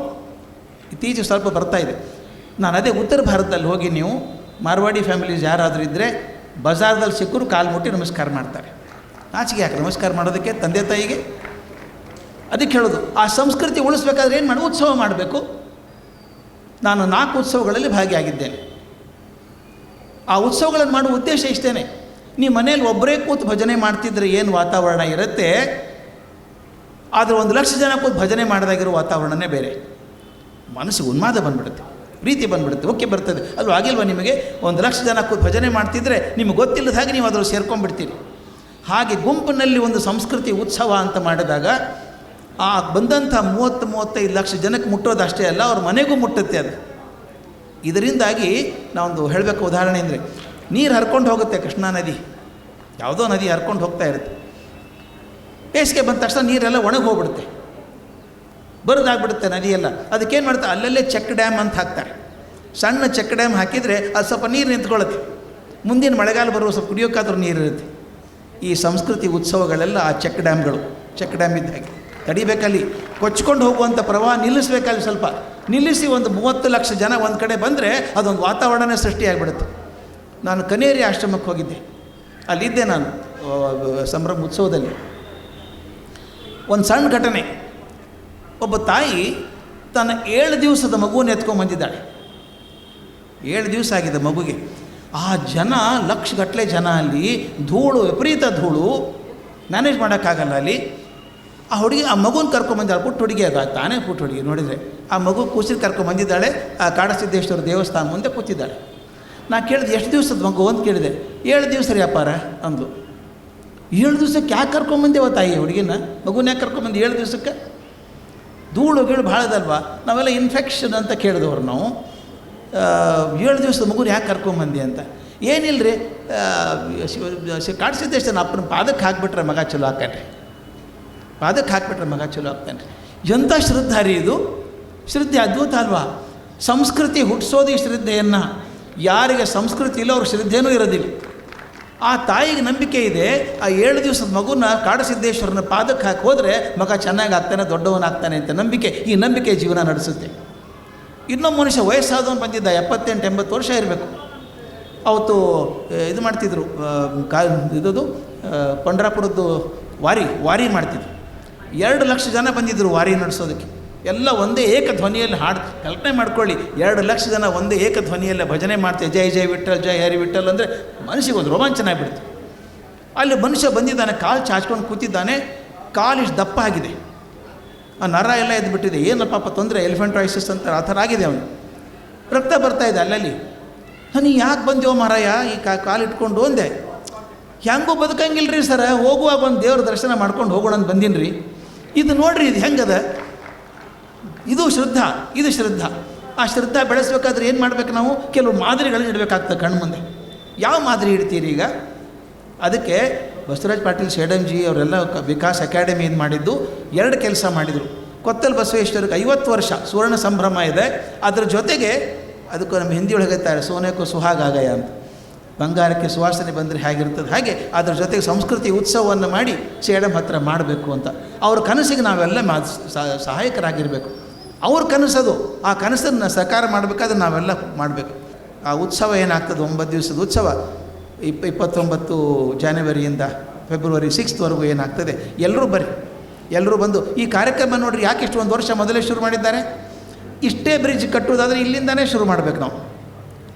ಇತ್ತೀಚೆಗೆ ಸ್ವಲ್ಪ ಬರ್ತಾ ಇದೆ. ನಾನು ಅದೇ ಉತ್ತರ ಭಾರತದಲ್ಲಿ ಹೋಗಿ ನೀವು ಮಾರ್ವಾಡಿ ಫ್ಯಾಮಿಲೀಸ್ ಯಾರಾದರೂ ಇದ್ದರೆ ಬಜಾರ್ದಲ್ಲಿ ಸಿಕ್ಕರು ಕಾಲು ಮುಟ್ಟಿ ನಮಸ್ಕಾರ ಮಾಡ್ತಾರೆ. ಆಚೆಗೆ ಯಾಕೆ? ನಮಸ್ಕಾರ ಮಾಡೋದಕ್ಕೆ ತಂದೆ ತಾಯಿಗೆ? ಅದಕ್ಕೆ ಹೇಳೋದು, ಆ ಸಂಸ್ಕೃತಿ ಉಳಿಸ್ಬೇಕಾದ್ರೆ ಏನು ಮಾಡಿ, ಉತ್ಸವ ಮಾಡಬೇಕು? ನಾನು ನಾಲ್ಕು ಉತ್ಸವಗಳಲ್ಲಿ ಭಾಗಿಯಾಗಿದ್ದೇನೆ. ಆ ಉತ್ಸವಗಳನ್ನು ಮಾಡುವ ಉದ್ದೇಶ ಇಷ್ಟೇ ನೀವು ಮನೇಲಿ ಒಬ್ಬರೇ ಕೂತು ಭಜನೆ ಮಾಡ್ತಿದ್ರೆ ಏನು ವಾತಾವರಣ ಇರುತ್ತೆ? ಆದರೆ ಒಂದು ಲಕ್ಷ ಜನ ಕೂತು ಭಜನೆ ಮಾಡಿದಾಗಿರೋ ವಾತಾವರಣನೇ ಬೇರೆ. ಮನಸ್ಸು ಉನ್ಮಾದ ಬಂದ್ಬಿಡುತ್ತೆ. ಪ್ರೀತಿ ಬಂದ್ಬಿಡುತ್ತೆ. ಓಕೆ, ಬರ್ತದೆ. ಅದು ಆಗಿಲ್ವಾ ನಿಮಗೆ? ಒಂದು ಲಕ್ಷ ಜನ ಕೂತು ಭಜನೆ ಮಾಡ್ತಿದ್ರೆ ನಿಮಗೆ ಗೊತ್ತಿಲ್ಲದ ಹಾಗೆ ನೀವು ಅದರಲ್ಲಿ ಸೇರ್ಕೊಂಡ್ಬಿಡ್ತೀರಿ. ಹಾಗೆ ಗುಂಪಿನಲ್ಲಿ ಒಂದು ಸಂಸ್ಕೃತಿ ಉತ್ಸವ ಅಂತ ಮಾಡಿದಾಗ ಆ ಬಂದಂಥ ಮೂವತ್ತು ಮೂವತ್ತೈದು ಲಕ್ಷ ಜನಕ್ಕೆ ಮುಟ್ಟೋದು ಅಷ್ಟೇ ಅಲ್ಲ, ಅವ್ರ ಮನೆಗೂ ಮುಟ್ಟುತ್ತೆ ಅದು. ಇದರಿಂದಾಗಿ ನಾವೊಂದು ಹೇಳಬೇಕು ಉದಾಹರಣೆ ಅಂದರೆ ನೀರು ಹರ್ಕೊಂಡು ಹೋಗುತ್ತೆ ಕೃಷ್ಣಾ ನದಿ. ಯಾವುದೋ ನದಿ ಹರ್ಕೊಂಡು ಹೋಗ್ತಾ ಇರುತ್ತೆ. ಬೇಸಿಗೆ ಬಂದ ತಕ್ಷಣ ನೀರೆಲ್ಲ ಒಣಗಿ ಹೋಗ್ಬಿಡುತ್ತೆ. ಬರದಾಗ್ಬಿಡುತ್ತೆ ನದಿಯೆಲ್ಲ. ಅದಕ್ಕೇನು ಮಾಡ್ತಾರೆ ಅಲ್ಲಲ್ಲೇ ಚೆಕ್ ಡ್ಯಾಮ್ ಅಂತ ಹಾಕ್ತಾರೆ. ಸಣ್ಣ ಚೆಕ್ ಡ್ಯಾಮ್ ಹಾಕಿದರೆ ಅದು ಸ್ವಲ್ಪ ನೀರು ನಿಂತ್ಕೊಳ್ಳುತ್ತೆ ಮುಂದಿನ ಮಳೆಗಾಲ ಬರುವ ಸ್ವಲ್ಪ ಕುಡಿಯೋಕ್ಕಾದ್ರೂ ನೀರು ಇರುತ್ತೆ. ಈ ಸಂಸ್ಕೃತಿ ಉತ್ಸವಗಳೆಲ್ಲ ಆ ಚೆಕ್ ಡ್ಯಾಮ್ಗಳು. ಚೆಕ್ ಡ್ಯಾಮ್ ಇದ್ದಾಗೆ ತಡಿಬೇಕಲ್ಲಿ. ಕೊಚ್ಕೊಂಡು ಹೋಗುವಂಥ ಪ್ರವಾಹ ನಿಲ್ಲಿಸ್ಬೇಕಲ್ಲಿ ಸ್ವಲ್ಪ. ನಿಲ್ಲಿಸಿ ಒಂದು ಮೂವತ್ತು ಲಕ್ಷ ಜನ ಒಂದು ಕಡೆ ಬಂದರೆ ಅದೊಂದು ವಾತಾವರಣನೇ ಸೃಷ್ಟಿಯಾಗಿಬಿಡುತ್ತೆ. ನಾನು ಕನೇರಿ ಆಶ್ರಮಕ್ಕೆ ಹೋಗಿದ್ದೆ. ಅಲ್ಲಿದ್ದೆ ನಾನು ಸಂಭ್ರಮ ಉತ್ಸವದಲ್ಲಿ. ಒಂದು ಸಣ್ಣ ಘಟನೆ. ಒಬ್ಬ ತಾಯಿ ತನ್ನ ಏಳು ದಿವಸದ ಮಗುವನ್ನು ಎತ್ಕೊಂಡ್ಬಂದಿದ್ದಾಳೆ ಏಳು ದಿವಸ ಆಗಿದೆ ಮಗುಗೆ ಆ ಜನ, ಲಕ್ಷಗಟ್ಟಲೆ ಜನ ಅಲ್ಲಿ, ಧೂಳು, ವಿಪರೀತ ಧೂಳು ಮ್ಯಾನೇಜ್ ಮಾಡೋಕ್ಕಾಗಲ್ಲ ಅಲ್ಲಿ. ಆ ಹುಡುಗಿ ಆ ಮಗುನ ಕರ್ಕೊಂಬಂದಿದ್ದಾಳೆ ಪುಟ್ಟ ಹುಡುಗಿ ಅದು, ತಾನೇ ಪುಟ್ಟ ಹುಡುಗಿ ನೋಡಿದರೆ. ಆ ಮಗು ಕೂಸಿನ ಕರ್ಕೊಂಬಂದಿದ್ದಾಳೆ, ಆ ಕಾಡಸಿದ್ದೇಶ್ವರ ದೇವಸ್ಥಾನ ಮುಂದೆ ಕೂತಿದ್ದಾಳೆ. ನಾ ಕೇಳಿದೆ, ಎಷ್ಟು ದಿವಸದ ಮಗು? ಅಂತ ಕೇಳಿದೆ, ಏಳು ದಿವಸ ರೀ ಅಪ್ಪಾರ ಅಂದು ಏಳು ದಿವಸಕ್ಕೆ ಯಾಕೆ ಕರ್ಕೊಂಬಂದೇವ ತಾಯಿ ಹುಡುಗಿನ? ಮಗುನ ಯಾಕೆ ಕರ್ಕೊಂಬಂದು ಏಳು ದಿವಸಕ್ಕೆ? ಧೂಳು ಗೀಳು ಭಾಳದಲ್ವಾ ನಾವೆಲ್ಲ ಇನ್ಫೆಕ್ಷನ್ ಅಂತ ಕೇಳಿದವ್ರು ನಾವು. ಏಳು ದಿವಸದ ಮಗುನ ಯಾಕೆ ಕರ್ಕೊಂಬಂದಿ? ಅಂತ. ಏನಿಲ್ಲ ರೀ ಶಿವ ಕಾಡ್ಸಿದ್ದೇಶ ಅಪ್ಪನ ಪಾದಕ್ಕೆ ಹಾಕ್ಬಿಟ್ರೆ ಮಗ ಚಲೋ ಹಾಕಣ್ರಿ ಪಾದಕ್ಕೆ ಹಾಕ್ಬಿಟ್ರೆ ಮಗ ಚಲೋ ಆಗ್ತಾನೆ ಎಂಥ ಶ್ರದ್ಧ ರೀ ಇದು? ಶ್ರದ್ಧೆ ಅದ್ಭುತ ಅಲ್ವಾ? ಸಂಸ್ಕೃತಿ ಹುಟ್ಟಿಸೋದು ಈ ಶ್ರದ್ಧೆಯನ್ನು. ಯಾರಿಗೆ ಸಂಸ್ಕೃತಿ ಇಲ್ಲ ಅವ್ರ ಶ್ರದ್ಧೆನೂ ಇರೋದಿಲ್ಲ. ಆ ತಾಯಿಗೆ ನಂಬಿಕೆ ಇದೆ, ಆ ಏಳು ದಿವಸದ ಮಗುನ ಕಾಡಸಿದ್ದೇಶ್ವರನ ಪಾದಕ್ಕೆ ಹಾಕಿ ಹೋದರೆ ಮಗ ಚೆನ್ನಾಗಿ ಆಗ್ತಾನೆ ದೊಡ್ಡವನಾಗ್ತಾನೆ ಅಂತ ನಂಬಿಕೆ, ಈ ನಂಬಿಕೆ ಜೀವನ ನಡೆಸುತ್ತೆ. ಇನ್ನೊಬ್ಬ ಮನುಷ್ಯ ವಯಸ್ಸಾದವನು ಬಂದಿದ್ದ, ಎಪ್ಪತ್ತೆಂಟು, ಎಂಬತ್ತು ವರ್ಷ ಇರಬೇಕು. ಅವತ್ತು ಇದು ಮಾಡ್ತಿದ್ರು ಕಾ ಇದದು ಪಂಡ್ರಾಪುರದ್ದು ವಾರಿ ವಾರಿ ಮಾಡ್ತಿದ್ರು. ಎರಡು ಲಕ್ಷ ಜನ ಬಂದಿದ್ದರು ವಾರಿ ನಡೆಸೋದಕ್ಕೆ. ಎಲ್ಲ ಒಂದೇ ಏಕ ಧ್ವನಿಯಲ್ಲಿ ಹಾಡು ಕಲ್ಪನೆ ಮಾಡ್ಕೊಳ್ಳಿ. ಎರಡು ಲಕ್ಷ ಜನ ಒಂದೇ ಏಕ ಧ್ವನಿಯಲ್ಲೇ ಭಜನೆ ಮಾಡ್ತೇವೆ ಜೈ ಜೈ ವಿಠಲ್ ಜೈ ಹರಿ ವಿಠಲ್ ಅಂದರೆ ಮನಸ್ಸಿಗೆ ಒಂದು ರೋಮಾಂಚನ ಆಗ್ಬಿಡ್ತು ಅಲ್ಲಿ ಮನುಷ್ಯ ಬಂದಿದ್ದಾನೆ, ಕಾಲು ಚಾಚ್ಕೊಂಡು ಕೂತಿದ್ದಾನೆ, ಕಾಲು ಇಷ್ಟು ದಪ್ಪ ಆಗಿದೆ. ಆ ನರ ಎಲ್ಲ ಎದ್ಬಿಟ್ಟಿದೆ. ಏನು ಪಾಪ ತೊಂದರೆ? ಎಲಿಫೆಂಟ್ರೈಸಿಸ್ ಅಂತ ಆ ಥರ ಆಗಿದೆ ಅವನು. ರಕ್ತ ಬರ್ತಾ ಇದೆ ಅಲ್ಲಲ್ಲಿ. ನಾನು ಯಾಕೆ ಬಂದೆವು ಮಾರಾಯ? ಈ ಕಾ ಕಾಲು ಇಟ್ಕೊಂಡು ಅಂದೆ. ಹೆಂಗೂ ರೀ ಸರ. ಹೋಗುವಾಗ ಒಂದು ದೇವ್ರ ದರ್ಶನ ಮಾಡ್ಕೊಂಡು ಹೋಗೋಣ ಅಂತ ಬಂದೀನಿ ರೀ ಇದು ನೋಡ್ರಿ, ಇದು ಹೆಂಗದ? ಇದು ಶ್ರದ್ಧಾ ಇದು ಶ್ರದ್ಧಾ. ಆ ಶ್ರದ್ಧಾ ಬೆಳೆಸ್ಬೇಕಾದ್ರೆ ಏನು ಮಾಡ್ಬೇಕು ನಾವು? ಕೆಲವು ಮಾದರಿಗಳನ್ನ ಇಡಬೇಕಾಗ್ತದೆ ಕಣ್ಣು ಮುಂದೆ. ಯಾವ ಮಾದರಿ ಇಡ್ತೀರಿ ಈಗ? ಅದಕ್ಕೆ ಬಸವರಾಜ್ ಪಾಟೀಲ್ ಶೇಡಂಜಿ ಅವರೆಲ್ಲ ವಿಕಾಸ್ ಅಕಾಡೆಮಿ ಇದು ಮಾಡಿದ್ದು, ಎರಡು ಕೆಲಸ ಮಾಡಿದರು. ಕೊತ್ತಲ್ ಬಸವೇಶ್ವರಕ್ಕೆ ಐವತ್ತು ವರ್ಷ ಸುವರ್ಣ ಸಂಭ್ರಮ ಇದೆ. ಅದರ ಜೊತೆಗೆ, ಅದಕ್ಕೂ ನಮ್ಮ ಹಿಂದಿಯೊಳಗೆ ಹೇಳ್ತಾರೆ ಸುಹಾಗ ಸುಹಾಗಾಗಯ ಅಂತ. ಬಂಗಾರಕ್ಕೆ ಸುವಾಸನೆ ಬಂದರೆ ಹೇಗಿರ್ತದೆ? ಹಾಗೆ ಅದರ ಜೊತೆಗೆ ಸಂಸ್ಕೃತಿ ಉತ್ಸವವನ್ನು ಮಾಡಿ ಸೇಡಮ್ ಹತ್ರ ಮಾಡಬೇಕು ಅಂತ. ಅವ್ರ ಕನಸಿಗೆ ನಾವೆಲ್ಲ ಮಾ ಸಹಾಯಕರಾಗಿರಬೇಕು. ಅವ್ರ ಕನಸದು, ಆ ಕನಸನ್ನು ಸಹಕಾರ ಮಾಡಬೇಕಾದ್ರೆ ನಾವೆಲ್ಲ ಮಾಡಬೇಕು. ಆ ಉತ್ಸವ ಏನಾಗ್ತದೆ? ಒಂಬತ್ತು ದಿವಸದ ಉತ್ಸವ. ಇಪ್ಪ ಇಪ್ಪತ್ತೊಂಬತ್ತು ಜಾನ್ವರಿಯಿಂದ ಫೆಬ್ರವರಿ ಸಿಕ್ಸ್ತ್ವರೆಗೂ ಏನಾಗ್ತದೆ? ಎಲ್ಲರೂ ಬರ್ರಿ. ಎಲ್ಲರೂ ಬಂದು, ಈ ಕಾರ್ಯಕ್ರಮ ನೋಡ್ರಿ ಯಾಕೆ ಇಷ್ಟು ಒಂದು ವರ್ಷ ಮೊದಲೇ ಶುರು ಮಾಡಿದ್ದಾರೆ? ಇಷ್ಟೇ ಬ್ರಿಡ್ಜ್ ಕಟ್ಟುವುದಾದರೆ ಇಲ್ಲಿಂದನೇ ಶುರು ಮಾಡಬೇಕು ನಾವು.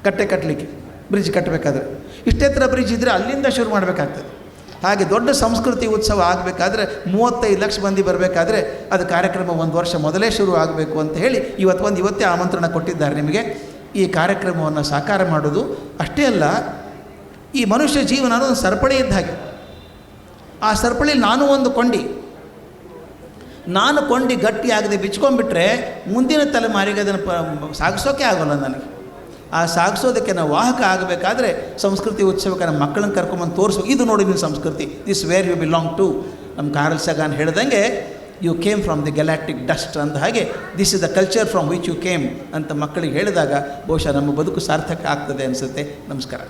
ಕಟ್ಟೆ ಕಟ್ಟಲಿಕ್ಕೆ ಬ್ರಿಡ್ಜ್ ಕಟ್ಟಬೇಕಾದ್ರೆ ಇಷ್ಟೆತ್ತರ ಬ್ರಿಡ್ಜ್ ಇದ್ದರೆ ಅಲ್ಲಿಂದ ಶುರು ಮಾಡಬೇಕಾಗ್ತದೆ. ಹಾಗೆ ದೊಡ್ಡ ಸಂಸ್ಕೃತಿ ಉತ್ಸವ ಆಗಬೇಕಾದ್ರೆ ಮೂವತ್ತೈದು ಲಕ್ಷ ಮಂದಿ ಬರಬೇಕಾದ್ರೆ ಅದು ಕಾರ್ಯಕ್ರಮ ಒಂದು ವರ್ಷ ಮೊದಲೇ ಶುರು ಆಗಬೇಕು ಅಂತ ಹೇಳಿ ಇವತ್ತು ಒಂದು ಇವತ್ತೇ ಆಮಂತ್ರಣ ಕೊಟ್ಟಿದ್ದಾರೆ ನಿಮಗೆ. ಈ ಕಾರ್ಯಕ್ರಮವನ್ನು ಸಾಕಾರ ಮಾಡೋದು ಅಷ್ಟೇ ಅಲ್ಲ, ಈ ಮನುಷ್ಯ ಜೀವನ ಅನ್ನೋದು ಸರಪಳಿ ಇದ್ದ ಹಾಗೆ. ಆ ಸರಪಳಿ ನಾನು ಒಂದು ಕೊಂಡಿ. ನಾನು ಕೊಂಡಿ ಗಟ್ಟಿಯಾಗದೆ ಬಿಚ್ಕೊಂಡ್ಬಿಟ್ರೆ ಮುಂದಿನ ತಲೆಮಾರಿಗೆ ಅದನ್ನು ಸಾಗಿಸೋಕೆ ಆಗೋಲ್ಲ ನನಗೆ. ಆ ಸಾಗಿಸೋದಕ್ಕೆ ನಾವು ವಾಹಕ ಆಗಬೇಕಾದ್ರೆ ಸಂಸ್ಕೃತಿ ಉತ್ಸವಕ್ಕೆ ನಮ್ಮ ಮಕ್ಕಳನ್ನ ಕರ್ಕೊಂಬಂದು ತೋರಿಸು. ಇದು ನೋಡಿ ನಿಮ್ಮ ಸಂಸ್ಕೃತಿ. This where you belong to ನಮ್ಮ ಕಾರಲ್ ಸಗಾನ್ ಹೇಳ್ದಂಗೆ you came from the galactic dust ಅಂದ ಹಾಗೆ this is the culture from which you came ಅಂತ ಮಕ್ಕಳಿಗೆ ಹೇಳಿದಾಗ, ಬಹುಶಃ ನಮ್ಮ ಬದುಕು ಸಾರ್ಥಕ ಆಗ್ತದೆ ಅನಿಸುತ್ತೆ. ನಮಸ್ಕಾರ.